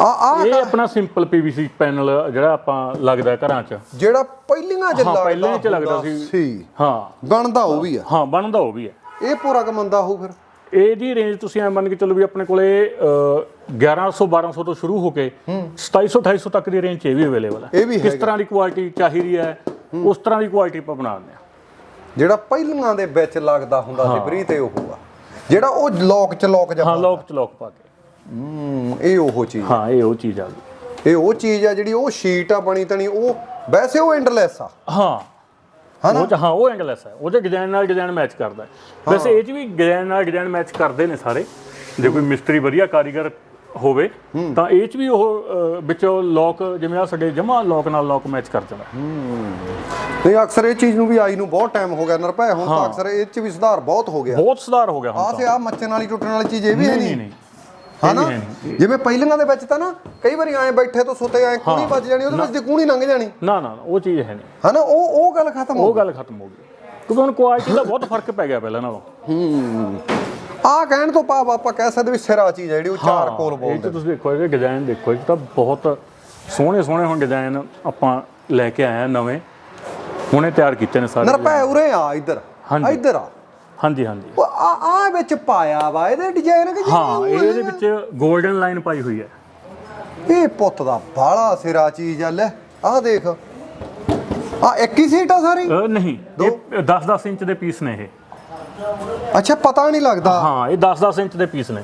ਆ ਆ ਇਹ ਆਪਣਾ ਸਿੰਪਲ ਪੀਵੀਸੀ ਪੈਨਲ ਜਿਹੜਾ ਆਪਾਂ ਲੱਗਦਾ ਘਰਾਂ 'ਚ। ਜਿਹੜਾ ਪਹਿਲੀਆਂ ਚ ਹਾਂ ਲੱਗਦਾ ਪਹਿਲੇ 'ਚ ਲੱਗਦਾ ਹੁੰਦਾ ਸੀ। ਹਾਂ। ਬਣਦਾ ਉਹ ਵੀ ਆ। ਹਾਂ ਬਣਦਾ ਉਹ ਵੀ ਹੈ ਇਹ ਪੂਰਾ ਕਮੰਦਾ ਹੋਊ ਫਿਰ। ਇਹਦੀ ਰੇਂਜ ਤੁਸੀਂ ਐ ਮੰਨ ਕੇ ਚੱਲੋ ਵੀ ਆਪਣੇ ਕੋਲੇ ਅਹ, 1100 1200 ਤੋਂ ਸ਼ੁਰੂ ਹੋ ਕੇ 2700 2800 ਤੱਕ ਦੀ ਰੇਂਜ 'ਚ ਇਹ ਵੀ ਅਵੇਲੇਬਲ ਹੈ ਇਹ ਵੀ ਕਿਸ ਤਰ੍ਹਾਂ ਦੀ ਕੁਆਲਿਟੀ ਚਾਹੀਦੀ ਹੈ ਉਸ ਤਰ੍ਹਾਂ ਦੀ ਕੁਆਲਿਟੀ ਆਪਾਂ ਬਣਾ ਦਿੰਦੇ ਹਾਂ। ਜਿਹੜਾ ਪਹਿਲੀਆਂ ਦੇ ਵਿੱਚ ਲੱਗਦਾ ਹੁੰਦਾ ਸੀ ਬਰੀ ਤੇ ਉਹ ਆ। ਜਿਹੜਾ ਉਹ ਲੋਕ ਚ ਲੋਕ ਜਾ ਹਾਂ ਲੌਕ ਚ ਲੌਕ ਪਾ ਕੇ। ਹੂੰ, ਇਹ ਉਹ ਚੀਜ਼। ਹਾਂ ਇਹ ਉਹ ਚੀਜ਼ ਆ ਗਈ। ਇਹ ਉਹ ਚੀਜ਼ ਆ ਜਿਹੜੀ ਉਹ ਸ਼ੀਟ ਆ ਬਣੀ ਤਣੀ ਉਹ ਵੈਸੇ ਉਹ ਐਂਡਲੈਸ ਆ। ਹਾਂ। ਉਹ ਚ ਹਾਂ ਉਹ ਐਂਗਲਸ ਹੈ ਉਹਦੇ ਡਿਜ਼ਾਈਨ ਨਾਲ ਡਿਜ਼ਾਈਨ ਮੈਚ ਕਰਦਾ ਹੈ। ਵੈਸੇ ਇਹ ਚ ਵੀ ਡਿਜ਼ਾਈਨ ਨਾਲ ਡਿਜ਼ਾਈਨ ਮੈਚ ਕਰਦੇ ਨੇ ਸਾਰੇ। ਜੇ ਕੋਈ ਮਿਸਤਰੀ ਵਧੀਆ ਕਾਰੀਗਰ ਹੋਵੇ ਤਾਂ ਇਹ ਚ ਵੀ ਉਹ ਵਿੱਚੋਂ ਲੋਕ ਜਿਵੇਂ ਆ ਸਾਡੇ ਜਮਾ ਲੋਕ ਨਾਲ ਲੋਕ ਮੈਚ ਕਰ ਜਾਂਦਾ। ਨਹੀਂ ਅਕਸਰ ਇਹ ਚੀਜ਼ ਨੂੰ ਵੀ ਆਈ ਨੂੰ ਬਹੁਤ ਟਾਈਮ ਹੋ ਗਿਆ ਨਰਪੈ ਹੁਣ ਤਾਂ ਅਕਸਰ ਇਹ ਚ ਵੀ ਸੁਧਾਰ ਬਹੁਤ ਹੋ ਗਿਆ। ਬਹੁਤ ਸੁਧਾਰ ਹੋ ਗਿਆ ਹੁਣ ਆਹ ਸੇ ਆ ਮੱਚਣ ਵਾਲੀ ਟੁੱਟਣ ਵਾਲੀ ਚੀਜ਼ ਇਹ ਵੀ ਹੈ ਨਹੀਂ। ਨਹੀਂ ਨਹੀਂ। ਹਨਾ? ਇਹ ਜਿਵੇਂ ਪਹਿਲੀਆਂ ਦੇ ਵਿੱਚ ਤਾਂ ਨਾ ਕਈ ਵਾਰੀ ਐਂ ਬੈਠੇ ਤੋਂ ਸੁੱਤੇ ਐਂ ਕੂਣੀ ਵੱਜ ਜਾਣੀ ਉਹਦੇ ਵਿੱਚ ਦੀ ਕੂਣੀ ਲੰਘ ਜਾਣੀ। ਨਾ ਨਾ ਉਹ ਚੀਜ਼ ਹੈ ਨਹੀਂ। ਹਨਾ? ਉਹ ਉਹ ਗੱਲ ਖਤਮ ਹੋ ਉਹ ਗੱਲ ਖਤਮ ਹੋ ਗਈ। ਕਿਉਂਕਿ ਹੁਣ ਕੁਆਲਿਟੀ ਦਾ ਬਹੁਤ ਫ਼ਰਕ ਪੈ ਗਿਆ ਪਹਿਲਾਂ ਨਾਲੋਂ। ਆ ਕਹਿਣ ਤੋਂ ਭਾਵ ਆਪਾਂ ਕਹਿ ਸਕਦੇ ਵੀ ਸਿਰਾ ਚੀਜ਼ ਹੈ ਜਿਹੜੀ ਉਹ ਚਾਰ ਕੋਲ ਇਹ ਬੋਲਦੇ ਤਾਂ ਤੁਸੀਂ ਦੇਖੋ ਇਹਦੇ ਡਿਜ਼ਾਈਨ ਦੇਖੋ ਇਹ ਤਾਂ ਬਹੁਤ ਸੋਹਣੇ ਸੋਹਣੇ ਹੁਣ ਡਿਜ਼ਾਈਨ ਆਪਾਂ ਲੈ ਕੇ ਆਏ ਆ ਨਵੇਂ। ਹੁਣੇ ਤਿਆਰ ਕੀਤੇ ਨੇ ਸਾਰੇ ਨਰਪੈ ਉਰੇ ਆ ਇੱਧਰ। ਹਾਂਜੀ। ਇੱਧਰ ਆ। ਹਾਂਜੀ ਹਾਂਜੀ। ਉਹ ਆ ਆ ਵਿੱਚ ਪਾਇਆ ਵਾ ਇਹਦੇ ਡਿਜ਼ਾਈਨ ਕਿ ਹਾਂ ਇਹਦੇ ਵਿੱਚ 골ਡਨ ਲਾਈਨ ਪਾਈ ਹੋਈ ਹੈ। ਇਹ ਪੁੱਤ ਦਾ ਬਾਲਾ ਸਿਰਾ ਚੀਜ਼ ਆ ਲੈ ਆਹ ਦੇਖ। ਆ ਇੱਕ ਹੀ ਸੀਟ ਆ ਸਾਰੀ? ਨਹੀਂ ਇਹ 10-10 ਇੰਚ ਦੇ ਪੀਸ ਨੇ ਇਹ। ਅੱਛਾ ਪਤਾ ਨਹੀਂ ਲੱਗਦਾ। ਹਾਂ ਇਹ 10-10 ਇੰਚ ਦੇ ਪੀਸ ਨੇ।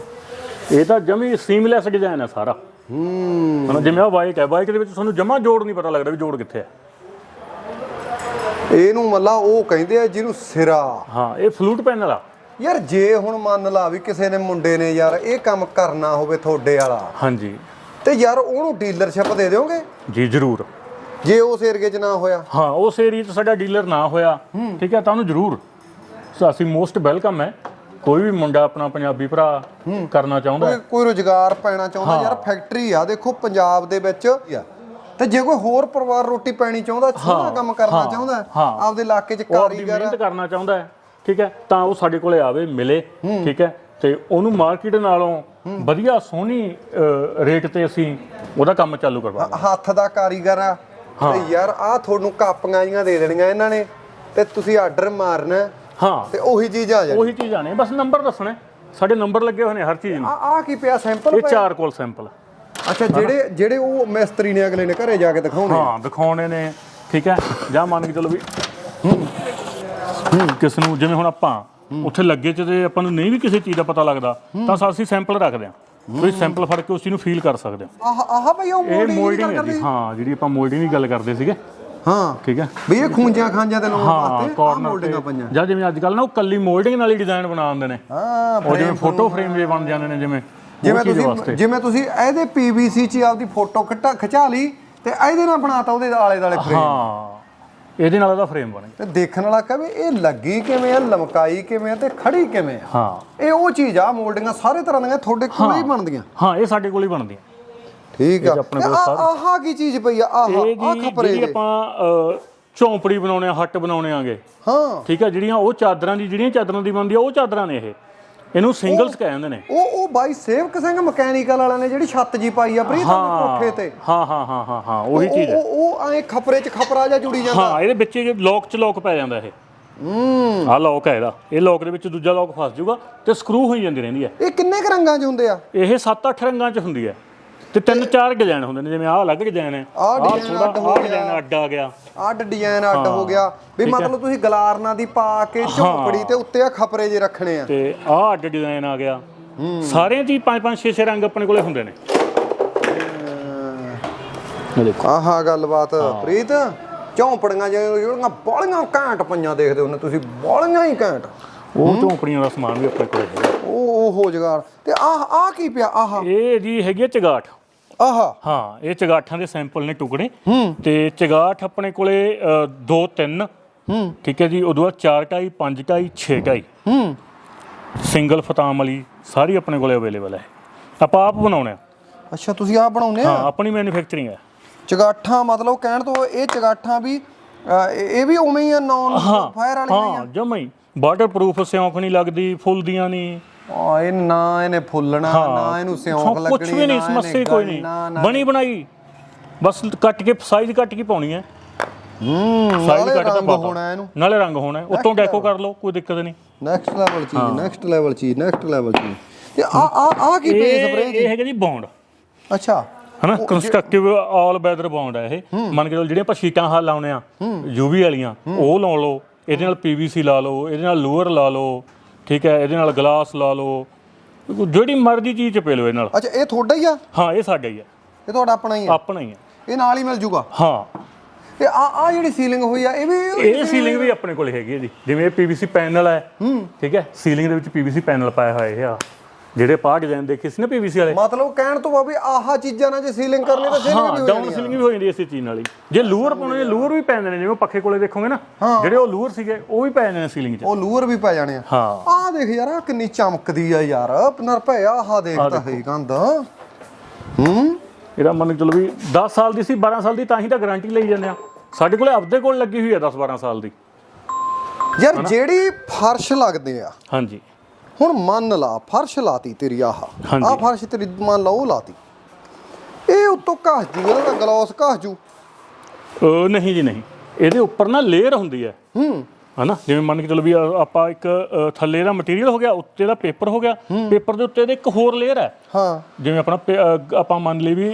ਇਹ ਤਾਂ ਜਮੀ ਸੀਮਲੈਸ ਡਿਜ਼ਾਈਨ ਹੈ ਸਾਰਾ। ਹੂੰ। ਜਿਵੇਂ ਆ ਵਾਈਟ ਹੈ ਵਾਈਟ ਦੇ ਵਿੱਚ ਤੁਹਾਨੂੰ ਜਮਾ ਜੋੜ ਨਹੀਂ ਪਤਾ ਲੱਗਦਾ ਵੀ ਜੋੜ ਕਿੱਥੇ ਹੈ ਇਹਨੂੰ ਮੱਲਾ ਉਹ ਕਹਿੰਦੇ ਆ ਜਿਹਨੂੰ ਸਿਰਾ। ਹਾਂ ਇਹ ਫਲੂਟ ਪੈਨਲ ਆ ਯਾਰ ਜੇ ਹੁਣ ਮੰਨ ਲਾ ਵੀ ਕਿਸੇ ਨੇ ਮੁੰਡੇ ਨੇ ਯਾਰ ਇਹ ਕੰਮ ਕਰਨਾ ਹੋਵੇ ਤੁਹਾਡੇ ਵਾਲਾ ਹਾਂਜੀ। ਤੇ ਯਾਰ ਉਹਨੂੰ ਡੀਲਰਸ਼ਿਪ ਦੇ ਦਿਓਗੇ? ਜੀ ਜ਼ਰੂਰ। ਜੇ ਉਸ ਏਰੀਏ 'ਚ ਨਾ ਹੋਇਆ। ਹਾਂ ਉਸ ਏਰੀਆ 'ਚ ਸਾਡਾ ਡੀਲਰ ਨਾ ਹੋਇਆ ਠੀਕ ਹੈ ਤਾਂ ਉਹਨੂੰ ਜ਼ਰੂਰ। ਸੋ ਅਸੀਂ ਮੋਸਟ ਵੈਲਕਮ ਹੈ। ਕੋਈ ਵੀ ਮੁੰਡਾ ਆਪਣਾ ਪੰਜਾਬੀ ਭਰਾ ਕਰਨਾ ਚਾਹੁੰਦਾ ਕੋਈ ਰੋਜ਼ਗਾਰ ਪੈਣਾ ਚਾਹੁੰਦਾ ਯਾਰ ਫੈਕਟਰੀ ਆ ਦੇਖੋ ਪੰਜਾਬ ਦੇ ਵਿੱਚ। ਤੇ ਜੇ ਕੋਈ ਹੋਰ ਪਰਿਵਾਰ ਰੋਟੀ ਪੈਣੀ ਚਾਹੁੰਦਾ ਛੋਟਾ ਕੰਮ ਕਰਨਾ ਚਾਹੁੰਦਾ। ਆਪਦੇ ਇਲਾਕੇ 'ਚ ਕਾਰੀਗਰ ਮਿਹਨਤ ਕਰਨਾ ਚਾਹੁੰਦਾ ਹੈ ਠੀਕ ਹੈ ਤਾਂ ਉਹ ਸਾਡੇ ਕੋਲੇ ਆਵੇ ਮਿਲੇ ਠੀਕ ਹੈ ਤੇ ਉਹਨੂੰ ਮਾਰਕੀਟ ਨਾਲੋਂ ਵਧੀਆ ਸੋਹਣੀ ਰੇਟ ਤੇ ਅਸੀਂ ਉਹਦਾ ਕੰਮ ਚਾਲੂ ਕਰਵਾਵਾਂਗੇ ਹੱਥ ਦਾ ਕਾਰੀਗਰ ਆ ਤੇ ਯਾਰ ਆ ਤੁਹਾਨੂੰ ਕਾਪੀਆਂ ਜੀਆਂ ਦੇ ਦੇਣੀਆਂ ਇਹਨਾਂ ਨੇ ਤੇ ਤੁਸੀਂ ਆਰਡਰ ਮਾਰਨਾ ਹਾਂ। ਤੇ ਉਹੀ ਚੀਜ਼ ਆ ਜਾਣੀ। ਉਹੀ ਚੀਜ਼ ਆਣੇ ਬਸ ਨੰਬਰ ਦੱਸਣਾ। ਸਾਡੇ ਨੰਬਰ ਲੱਗੇ ਹੋਏ ਨੇ ਹਰ ਚੀਜ਼ ਨੂੰ। ਆ ਆ ਕੀ ਪਿਆ ਸੈਂਪਲ ਇਹ ਚਾਰ ਕੋਲ ਸੈਂਪਲ ਅੱਛਾ ਜਿਹੜੇ ਜਿਹੜੇ ਉਹ ਮਿਸਤਰੀ ਨੇ ਅਗਲੇ ਨੇ ਘਰੇ ਜਾ ਕੇ ਦਿਖਾਉਣੇ ਹਾਂ ਦਿਖਾਉਣੇ ਨੇ ਠੀਕ ਹੈ? ਜਾਂ ਮੰਨ ਕੇ ਚਲੋ ਵੀ ਕਿਸ ਨੂੰ ਜਿਵੇਂ ਹੁਣ ਆਪਾਂ ਉੱਥੇ ਲੱਗੇ ਚ ਤੇ ਆਪਾਂ ਨੂੰ ਨਹੀਂ ਵੀ ਕਿਸੇ ਚੀਜ਼ ਦਾ ਪਤਾ ਲੱਗਦਾ ਤਾਂ ਅਸੀਂ ਸੈਂਪਲ ਰੱਖਦੇ ਹਾਂ। ਤੁਸੀਂ ਸੈਂਪਲ ਫੜ ਕੇ ਉਸ ਚੀਜ਼ ਨੂੰ ਫੀਲ ਕਰ ਸਕਦੇ ਹੋ। ਆਹ ਆਹ ਭਈ ਉਹ ਮੋਲਡਿੰਗ ਹੈ ਜੀ ਹਾਂ ਜਿਹੜੀ ਆਪਾਂ ਮੋਲਡਿੰਗ ਦੀ ਗੱਲ ਕਰਦੇ ਸੀਗੇ। ਹਾਂ। ਠੀਕ ਹੈ? ਵੀ ਇਹ ਖੂੰਜਿਆਂ ਖਾਂਜਿਆਂ ਤੇ ਲਾਉਣ ਹਾਂ ਵਾਸਤੇ ਕਾਰਨਰ ਮੋਲਡਿੰਗਾਂ ਪਈਆਂ। ਜਾਂ ਜਿਵੇਂ ਅੱਜ ਕੱਲ ਨਾ ਉਹ ਕੱਲੀ ਮੋਲਡਿੰਗ ਨਾਲ ਹੀ ਡਿਜ਼ਾਈਨ ਬਣਾ ਦਿੰਦੇ ਨੇ। ਹਾਂ ਉਹ ਜਿਵੇਂ ਫੋਟੋ ਫਰੇਮ ਜੇ ਬਣ ਜਾਂਦੇ ਨੇ ਜਿਵੇਂ। ਜਿਵੇਂ ਤੁਸੀਂ ਜਿਵੇਂ ਤੁਸੀਂ ਇਹਦੇ ਪੀਵੀਸੀ 'ਚ ਆਪਦੀ ਫੋਟੋ ਖਿੱਟਾ ਖਿਚਾ ਲਈ ਤੇ ਇਹਦੇ ਨਾਲ ਬਣਾਤਾ ਉਹਦੇ ਆਲੇ ਦਾਲੇ ਫਰੇਮ ਹਾਂ। ਇਹਦੇ ਨਾਲ ਉਹਦਾ ਫਰੇਮ ਬਣੇ। ਤੇ ਦੇਖਣ ਵਾਲਾ ਕਹੇ ਇਹ ਲੱਗੀ ਕਿਵੇਂ ਆ ਲਮਕਾਈ ਕਿਵੇਂ ਆ ਤੇ ਖੜੀ ਕਿਵੇਂ ਆ? ਹਾਂ। ਇਹ ਉਹ ਚੀਜ਼ ਆ ਮੋਲਡਿੰਗਾਂ ਸਾਰੇ ਤਰ੍ਹਾਂ ਦੀਆਂ ਤੁਹਾਡੇ ਕੋਲ ਹੀ ਬਣਦੀਆਂ। ਹਾਂ ਇਹ ਸਾਡੇ ਕੋਲ ਹੀ ਬਣਦੀਆਂ। ਠੀਕ ਆ। ਆਹ- ਕੀ ਚੀਜ਼ ਪਈ ਆ? ਆਹ ਆਹ ਖਪਰੇ ਜਿਹੜੀ। ਆਪਾਂ ਝੌਂਪੜੀ ਬਣਾਉਣੇ ਆ ਹੱਟ ਬਣਾਉਣੇ ਆਗੇ। ਹਾਂ। ਠੀਕ ਆ ਜਿਹੜੀਆਂ ਉਹ ਚਾਦਰਾਂ ਦੀ ਜਿਹੜੀਆਂ ਚਾਦਰਾਂ ਦੀ ਬਣਦੀ ਆ ਉਹ ਚਾਦਰਾਂ ਨੇ ਇਹ। ਇਹਨੂੰ ਸਿੰਗਲਸ ਕਹਿੰਦੇ ਨੇ। ਉਹ ਉਹ ਬਾਈ ਸੇਵਕ ਸਿੰਘ ਮਕੈਨੀਕਲ ਵਾਲਿਆਂ ਨੇ ਜਿਹੜੀ ਛੱਤ ਜੀ ਪਾਈ ਆ ਪ੍ਰੀਤ ਹਾਂ। ਕੋਠੇ ਤੇ। ਹਾਂ ਹਾਂ ਹਾਂ ਹਾਂ ਹਾਂ ਉਹੀ ਚੀਜ਼ ਹੈ। ਉਹ ਉਹ ਐ ਖਪਰੇ 'ਚ ਖਪਰਾ ਜਾ ਜੁੜੀ ਜਾਂਦਾ। ਹਾਂ ਇਹਦੇ ਵਿੱਚ ਲੋਕ ਚ ਲੋਕ ਪੈ ਜਾਂਦਾ ਇਹ। ਹੂੰ। ਆਹ ਲੋਕ ਹੈ ਇਹਦਾ। ਇਹ ਲੋਕ ਦੇ ਵਿੱਚ ਦੂਜਾ ਲੋਕ ਫਸ ਜਾਊਗਾ ਤੇ ਸਕਰੂ ਹੋਈ ਜਾਂਦੀ ਰਹਿੰਦੀ ਹੈ। ਇਹ ਕਿੰਨੇ ਕ ਰੰਗਾਂ 'ਚ ਹੁੰਦੇ ਆ? ਇਹ 7-8 ਰੰਗਾਂ ਚ ਹੁੰਦੀ ਹੈ। ਤੇ ਤਿੰਨ ਚਾਰ ਡਿਜ਼ਾਈਨ ਹੁੰਦੇ ਨੇ ਜਿਵੇਂ ਆਹ ਅਲੱਗ ਡਿਜ਼ਾਈਨ ਹੈ। ਆਹ design ਥੋੜਾ ਅੱਡ ਹੋ ਆਹ। ਡਿਜ਼ਾਈਨ ਅੱਡ ਆ ਗਿਆ। ਅੱਡ ਡਿਜ਼ਾਈਨ ਅੱਡ ਹੋ ਗਿਆ। ਵੀ ਮਤਲਬ ਤੁਸੀਂ ਗਲਾਰਨਾ ਦੀ ਪਾ ਕੇ ਝੋਪੜੀ ਤੇ ਉੱਤੇ ਆ ਖਪਰੇ ਜੇ ਰੱਖਣੇ ਆ। ਤੇ ਆਹ ਅੱਡ ਡਿਜ਼ਾਈਨ ਆ ਗਿਆ। ਸਾਰਿਆਂ ਚ ਹੀ 5-5 6-6 ਰੰਗ ਆਪਣੇ ਕੋਲੇ ਹੁੰਦੇ ਨੇ। ਇਹ ਦੇਖੋ। ਆਹਾ ਗੱਲਬਾਤ ਪ੍ਰੀਤ ਝੌਂਪੜੀਆਂ ਜਿਹੜੀਆਂ ਬਾਲੀਆਂ ਘੈਂਟ ਪਈਆਂ ਦੇਖਦੇ ਹੋ ਨੇ ਤੁਸੀਂ ਬਾਲੀਆਂ ਹੀ ਘੈਂਟ। ਉਹ ਝੌਂਪੜੀਆਂ ਦਾ ਸਮਾਨ ਵੀ ਆਪਣੇ ਕੋਲੇ ਹੈਗਾ ਉਹ ਉਹ ਹੋ ਜਗਾਰ। ਤੇ ਆਹ ਆਹ ਕੀ ਪਿਆ? ਆਹ। ਇਹ ਜੀ ਹੈਗੀ ਹੈ ਚਗਾਠ। ਆਹ। ਹਾਂ ਇਹ ਚਗਾਠਾਂ ਦੇ ਸੈਂਪਲ ਨੇ ਟੁਕੜੇ। ਤੇ ਚਗਾਠ ਆਪਣੇ ਕੋਲੇ 2 3 ਹੂੰ। ਠੀਕ ਹੈ ਜੀ ਉਦੋਂ ਬਾਅਦ 4 ਟਾਈ 5 ਟਾਈ 6 ਟਾਈ। ਹੂੰ। ਸਿੰਗਲ ਫਤਾਮ ਵਾਲੀ ਸਾਰੀ ਆਪਣੇ ਕੋਲੇ ਅਵੇਲੇਬਲ ਹੈ। ਆਪਾਂ ਆਪ ਬਣਾਉਣੇ ਆ। ਅੱਛਾ ਤੁਸੀਂ ਆਹ ਬਣਾਉਨੇ ਹਾਂ ਆ ਆਪਣੀ ਮੈਨੂਫੈਕਚਰਿੰਗ ਹੈ। ਚਗਾਠਾਂ ਮਤਲਬ ਕਹਿਣ ਤੋਂ ਇਹ ਚਗਾਠਾਂ ਵੀ ਇਹ ਵੀ ਉਵੇਂ ਹੀ ਆ ਨੌਨ ਫਾਇਰ ਵਾਲੀਆਂ ਹੀ ਹਾਂ ਜਮਾ ਹੀ। ਵਾਟਰ ਪ੍ਰੂਫ ਸਿਉਂਕ ਨਹੀਂ ਲੱਗਦੀ ਫੁੱਲਦੀਆਂ ਨਹੀਂ। ਆ ਇਹ ਨਾ ਇਹਨੇ ਫੁੱਲਣਾ ਨਾ ਇਹਨੂੰ ਸਿਉਂਕ ਲੱਗਣੀ ਕੁਝ ਵੀ ਨਹੀਂ ਸਮੱਸਿਆ ਕੋਈ ਨਹੀਂ। ਬਣੀ ਬਣਾਈ। ਬਸ ਕੱਟ ਕੇ ਸਾਈਜ਼ ਕੱਟ ਕੇ ਪਾਉਣੀ ਹੈ। ਹੂੰ ਸਾਈਜ਼ ਕੱਟ ਪਾਤਾ। ਹੋਣਾ ਇਹਨੂੰ। ਨਾਲੇ ਰੰਗ ਹੋਣਾ ਹੈ। ਉੱਤੋਂ ਡੈਕੋ ਕਰ ਲਓ ਕੋਈ ਦਿੱਕਤ ਨਹੀਂ। ਨੈਕਸਟ ਲੈਵਲ ਚੀਜ਼ ਨੈਕਸਟ ਲੈਵਲ ਚੀਜ਼ ਨੈਕਸਟ ਲੈਵਲ ਚੀਜ਼। ਤੇ ਆ ਆ ਆ ਕੀ ਪੇ ਇਹ ਸਪਰੇ ਇਹ ਹੈਗਾ ਜੀ ਬੌਂਡ ਅੱਛਾ। ਹਨਾ ਕੰਸਟਰਕਟਿਵ ਆਲ ਵੈਦਰ ਬੌਂਡ ਹੈ ਇਹ। ਮੰਨ ਕੇ ਚਲੋ ਜਿਹੜੀਆਂ ਆਪਾਂ ਸ਼ੀਟਾਂ ਹਾਲ ਲਾਉਣੇ ਆ ਯੂਵੀ ਵਾਲੀਆਂ ਉਹ ਲਾ ਲਓ। ਇਹਦੇ ਨਾਲ ਪੀਵੀਸੀ ਲਾ ਲਓ ਇਹਦੇ ਨਾਲ ਲੂਅਰ ਲਾ ਲਓ ਠੀਕ ਹੈ ਇਹਦੇ ਨਾਲ ਗਲਾਸ ਲਾ ਲਓ ਜਿਹੜੀ ਮਰਜ਼ੀ ਚੀਜ਼ ਚ ਪੇ ਲਓ ਇਹਦੇ ਨਾਲ। ਅੱਛਾ ਇਹ ਤੁਹਾਡਾ ਹੀ ਆ? ਹਾਂ ਇਹ ਸਾਡਾ ਹੀ ਹੈ ਇਹ ਤੁਹਾਡਾ ਆਪਣਾ ਹੀ ਆ? ਆਪਣਾ ਹੀ ਹੈ ਇਹ ਨਾਲ ਹੀ ਮਿਲ ਜੂਗਾ? ਹਾਂ। ਤੇ ਆ ਆ ਜਿਹੜੀ ਸੀਲਿੰਗ ਹੋਈ ਆ ਇਹ ਵੀ ਇਹ ਸੀਲਿੰਗ ਵੀ ਆਪਣੇ ਕੋਲ ਹੈਗੀ ਹੈ ਜੀ। ਜਿਵੇਂ ਇਹ ਪੀਵੀਸੀ ਪੈਨਲ ਹੈ ਠੀਕ ਹੈ ਸੀਲਿੰਗ ਦੇ ਵਿੱਚ ਪੀਵੀਸੀ ਪੈਨਲ ਪਾਇਆ ਹੋਇਆ ਇਹ ਆ। ਜਿਹੜੇ ਪਾ ਡਿਜ਼ਾਈਨ ਦੇਖੇ ਸੀ ਨਾ ਪੀਵੀਸੀ ਵਾਲੇ? ਮਤਲਬ ਕਹਿਣ ਤੋਂ ਬਾਅਦ ਵੀ ਆਹ ਚੀਜ਼ਾਂ ਨਾਲ ਜੇ ਸੀਲਿੰਗ ਕਰਨੀ ਤਾਂ ਸੀਲਿੰਗ ਵੀ ਹਾਂ ਹੋ ਡਾਊਨ ਜਾਣੀ ਆ। ਸੀਲਿੰਗ ਵੀ ਹੋ ਜਾਂਦੀ ਹੈ ਇਸੇ ਚੀਜ਼ ਨਾਲ ਹੀ। ਜੇ ਲੂਅਰ ਪਾਉਣੇ ਨੇ ਲੂਅਰ ਵੀ ਪੈ ਜਾਂਦੇ ਨੇ ਜਿਵੇਂ ਪੱਖੇ ਕੋਲੇ ਦੇਖੋਗੇ ਨਾ ਜਿਹੜੇ ਉਹ ਲੂਅਰ ਸੀਗੇ ਉਹ ਵੀ ਪੈ ਜਾਂਦੇ ਨੇ ਸੀਲਿੰਗ 'ਚ। ਉਹ ਲੂਅਰ ਵੀ ਪੈ ਜਾਣੇ ਆ। ਹਾਂ। ਆਹ ਦੇਖ ਯਾਰ ਆਹ ਕਿੰਨੀ ਚਮਕਦੀ ਆ ਯਾਰ। ਨਰ ਭਿਆ ਆਹ ਦੇਖ ਤਾਂ ਹੈ ਗੰਦ ਹੂੰ? ਇਹਦਾ ਮੰਨ ਕੇ ਚਲੋ ਵੀ 10 ਸਾਲ ਦੀ ਸੀ 12 ਸਾਲ ਦੀ ਤਾਂ ਹੀ ਤਾਂ ਗਾਰੰਟੀ ਲਈ ਜਾਂਦੇ ਆ। ਸਾਡੇ ਕੋਲੇ ਆਪਦੇ ਕੋਲ ਲੱਗੀ ਹੋਈ ਹੈ 10 12 ਸਾਲ ਦੀ। ਯਾਰ ਜਿਹੜੀ ਫਰਸ਼ ਲੱਗਦੇ ਆ ਹਾਂਜੀ। ਹੁਣ ਮੰਨ ਲਾ ਫਰਸ਼ ਲਾਤੀ ਤੇਰੀ ਆਹ। ਆਹ ਫਰਸ਼ ਤੇਰੀ ਮੰਨ ਲਾ ਉਹ ਲਾਤੀ। ਇਹ ਉੱਤੋਂ ਘਸ ਜੂ ਇਹਦਾ ਗਲੋਸ ਘਸ ਜੂ। ਅਹ ਨਹੀਂ ਜੀ ਨਹੀਂ। ਇਹਦੇ ਉੱਪਰ ਨਾ ਲੇਅਰ ਹੁੰਦੀ ਹੈ। ਹੂੰ। ਹਨਾ? ਜਿਵੇਂ ਮੰਨ ਕੇ ਚਲੋ ਵੀ ਆਪਾਂ ਇੱਕ ਥੱਲੇ ਦਾ ਮਟੀਰੀਅਲ ਹੋ ਗਿਆ ਉੱਤੇ ਦਾ ਪੇਪਰ ਹੋ ਗਿਆ। ਪੇਪਰ ਦੇ ਉੱਤੇ ਦੇ ਇੱਕ ਹੋਰ ਲੇਅਰ ਹੈ। ਹਾਂ। ਜਿਵੇਂ ਆਪਣਾ ਆਪਾਂ ਮੰਨ ਲਈ ਵੀ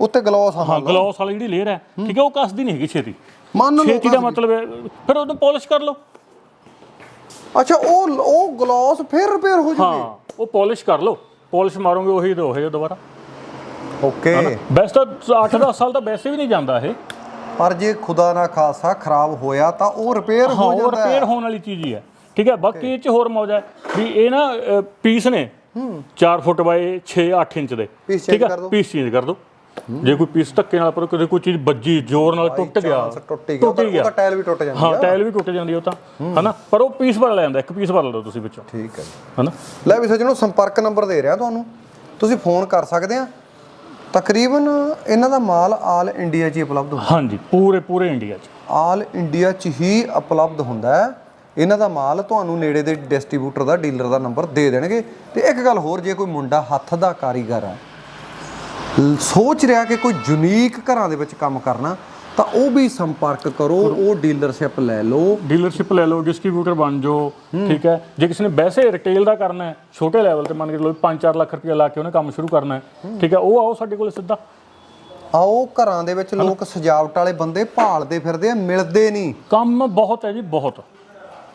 ਉੱਤੇ ਗਲੋਸ ਹਾਂ ਹਾਂ ਗਲੋਸ ਵਾਲੀ ਜਿਹੜੀ ਲੇਅਰ ਹੈ ਠੀਕ ਹੈ ਉਹ ਕੱਸਦੀ ਨਹੀਂ ਹੈਗੀ ਛੇਤੀ। ਮੰਨ ਲਓ ਛੇਤੀ ਦਾ। ਮਤਲਬ ਹੈ ਫਿਰ ਉਹਨੂੰ ਪਾਲਿਸ਼ ਕਰ ਲਓ। ਅੱਛਾ ਉਹ ਉਹ ਗਲੋਸ ਫਿਰ ਰਿਪੇਅਰ ਹੋ ਜੂਗੀ? ਹਾਂ ਉਹ ਪਾਲਿਸ਼ ਕਰ ਲਓ। ਪਾਲਿਸ਼ ਮਾਰੋਗੇ ਉਹੀ ਤੇ ਉਹੀ ਦੁਬਾਰਾ। ਓਕੇ। ਬੈਸਟ ਤਾਂ 8-10 ਸਾਲ ਤਾਂ ਵੈਸੇ ਵੀ ਨਹੀਂ ਜਾਂਦਾ ਇਹ। ਪਰ ਜੇ ਖੁਦਾ ਨਾ ਖਾਸਾ ਖਰਾਬ ਹੋਇਆ ਤਾਂ ਉਹ ਰਿਪੇਅਰ ਹਾਂ ਹੋ ਉਹ ਜਾਂਦਾ ਰਿਪੇਅਰ ਹੈ ਹੋਣ ਵਾਲੀ ਚੀਜ਼ ਹੀ ਹੈ। ਠੀਕ ਹੈ ਬਾਕੀ ਇਹ ਚ ਹੋਰ ਮੌਜ ਹੈ ਵੀ ਇਹ ਨਾ ਪੀਸ ਨੇ। 4 ਫੁੱਟ ਬਾਏ 6-8 ਇੰਚ ਦੇ। change ਠੀਕ ਕਰ ਹੈ ਦਿਓ। ਪੀਸ ਚੇਂਜ ਕਰ ਦਿਓ ਜੇ ਕੋਈ ਪੀਸ ਧੱਕੇ ਨਾਲ ਪਰ ਕਦੇ ਕੋਈ ਚੀਜ਼ ਵੱਜੀ ਜ਼ੋਰ ਨਾਲ ਟੁੱਟ ਗਿਆ ਟੁੱਟ ਗਿਆ ਉਹ ਤਾਂ- ਟਾਇਲ ਵੀ ਟੁੱਟ ਜਾਂਦੀ ਹਾਂ ਟਾਇਲ ਵੀ ਟੁੱਟ ਜਾਂਦੀ ਉਹ ਤਾਂ ਹਨਾ? ਪਰ ਉਹ ਪੀਸ ਬਦਲ ਜਾਂਦਾ ਇੱਕ ਪੀਸ ਬਦਲ ਦਿਓ ਤੁਸੀਂ ਵਿੱਚੋਂ। ਠੀਕ ਹੈ ਹਨਾ? ਲੈ ਵੀ ਸੱਜਣੋ ਸੰਪਰਕ ਨੰਬਰ ਦੇ ਰਿਹਾ ਤੁਹਾਨੂੰ। ਤੁਸੀਂ ਫੋਨ ਕਰ ਸਕਦੇ ਆ। ਤਕਰੀਬਨ ਇਹਨਾਂ ਦਾ ਮਾਲ ਆਲ ਇੰਡੀਆ 'ਚ ਹੀ ਉਪਲਬਧ ਹੁੰਦਾ। ਹਾਂਜੀ ਪੂਰੇ ਪੂਰੇ ਇੰਡੀਆ 'ਚ। ਆਲ ਇੰਡੀਆ 'ਚ ਹੀ ਉਪਲਬਧ ਹੁੰਦਾ ਹੈ। ਇਹਨਾਂ ਦਾ ਮਾਲ ਤੁਹਾਨੂੰ ਨੇੜੇ ਦੇ ਡਿਸਟ੍ਰੀਬਿਊਟਰ ਦਾ ਡੀਲਰ ਦਾ ਨੰਬਰ ਦੇ ਦੇਣਗੇ। ਤੇ ਇੱਕ ਗੱਲ ਹੋਰ ਜੇ ਕੋਈ ਮੁੰਡਾ ਹੱਥ ਦਾ ਕਾਰੀਗਰ ਹੈ ਸੋਚ ਰਿਹਾ ਕਿ ਕੋਈ ਯੂਨੀਕ ਘਰਾਂ ਦੇ ਵਿੱਚ ਕੰਮ ਕਰਨਾ ਤਾਂ ਉਹ ਵੀ ਸੰਪਰਕ ਕਰੋ ਉਹ ਡੀਲਰਸ਼ਿਪ ਲੈ ਲਓ। ਡੀਲਰਸ਼ਿਪ ਲੈ ਲਓ ਡਿਸਟ੍ਰੀਬਿਊਟਰ ਬਣ ਜਾਓ ਠੀਕ ਹੈ? ਜੇ ਕਿਸੇ ਨੇ ਵੈਸੇ ਰਿਟੇਲ ਦਾ ਕਰਨਾ ਹੈ ਛੋਟੇ ਲੈਵਲ ਤੇ ਮੰਨ ਕੇ ਚਲੋ 5-4 ਲੱਖ ਰੁਪਏ ਲਾ ਕੇ ਉਹਨੇ ਕੰਮ ਸ਼ੁਰੂ ਕਰਨਾ ਹੈ ਠੀਕ ਹੈ? ਉਹ ਆਓ ਸਾਡੇ ਕੋਲ ਸਿੱਧਾ। ਆਓ ਘਰਾਂ ਦੇ ਵਿੱਚ ਲੋਕ ਸਜਾਵਟ ਵਾਲੇ ਬੰਦੇ ਭਾਲਦੇ ਫਿਰਦੇ ਆ ਮਿਲਦੇ ਨਹੀਂ। ਕੰਮ ਬਹੁਤ ਹੈ ਜੀ ਬਹੁਤ।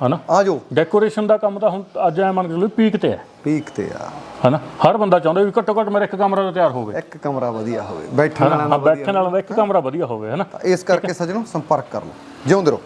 ਹਨਾ? ਆਜੋ ਡੈਕੋਰੇਸ਼ਨ ਦਾ ਕੰਮ ਤਾਂ ਹੁਣ ਅੱਜ ਐ ਮੰਨ ਕੇ ਚਲੋ ਪੀਕ ਤੇ ਹੈ ਪੀਕ ਤੇ ਆ। ਹਨਾ? ਹਰ ਬੰਦਾ ਚਾਹੁੰਦਾ ਵੀ ਘੱਟੋ ਘੱਟ ਮੇਰਾ ਇੱਕ ਕਮਰਾ ਤਾਂ ਤਿਆਰ ਹੋਵੇ। ਇੱਕ ਕਮਰਾ ਵਧੀਆ ਹੋਵੇ। ਬੈਠਣ ਦਾ ਬੈਠਣ ਵਾਲਾ ਇੱਕ ਕਮਰਾ ਵਧੀਆ ਹੋਵੇ ਹਨਾ? ਇਸ ਕਰਕੇ ਸੱਜਣੋ ਸੰਪਰਕ ਕਰ ਲਓ। ਜਿਉਂਦੇ ਰਹੋ।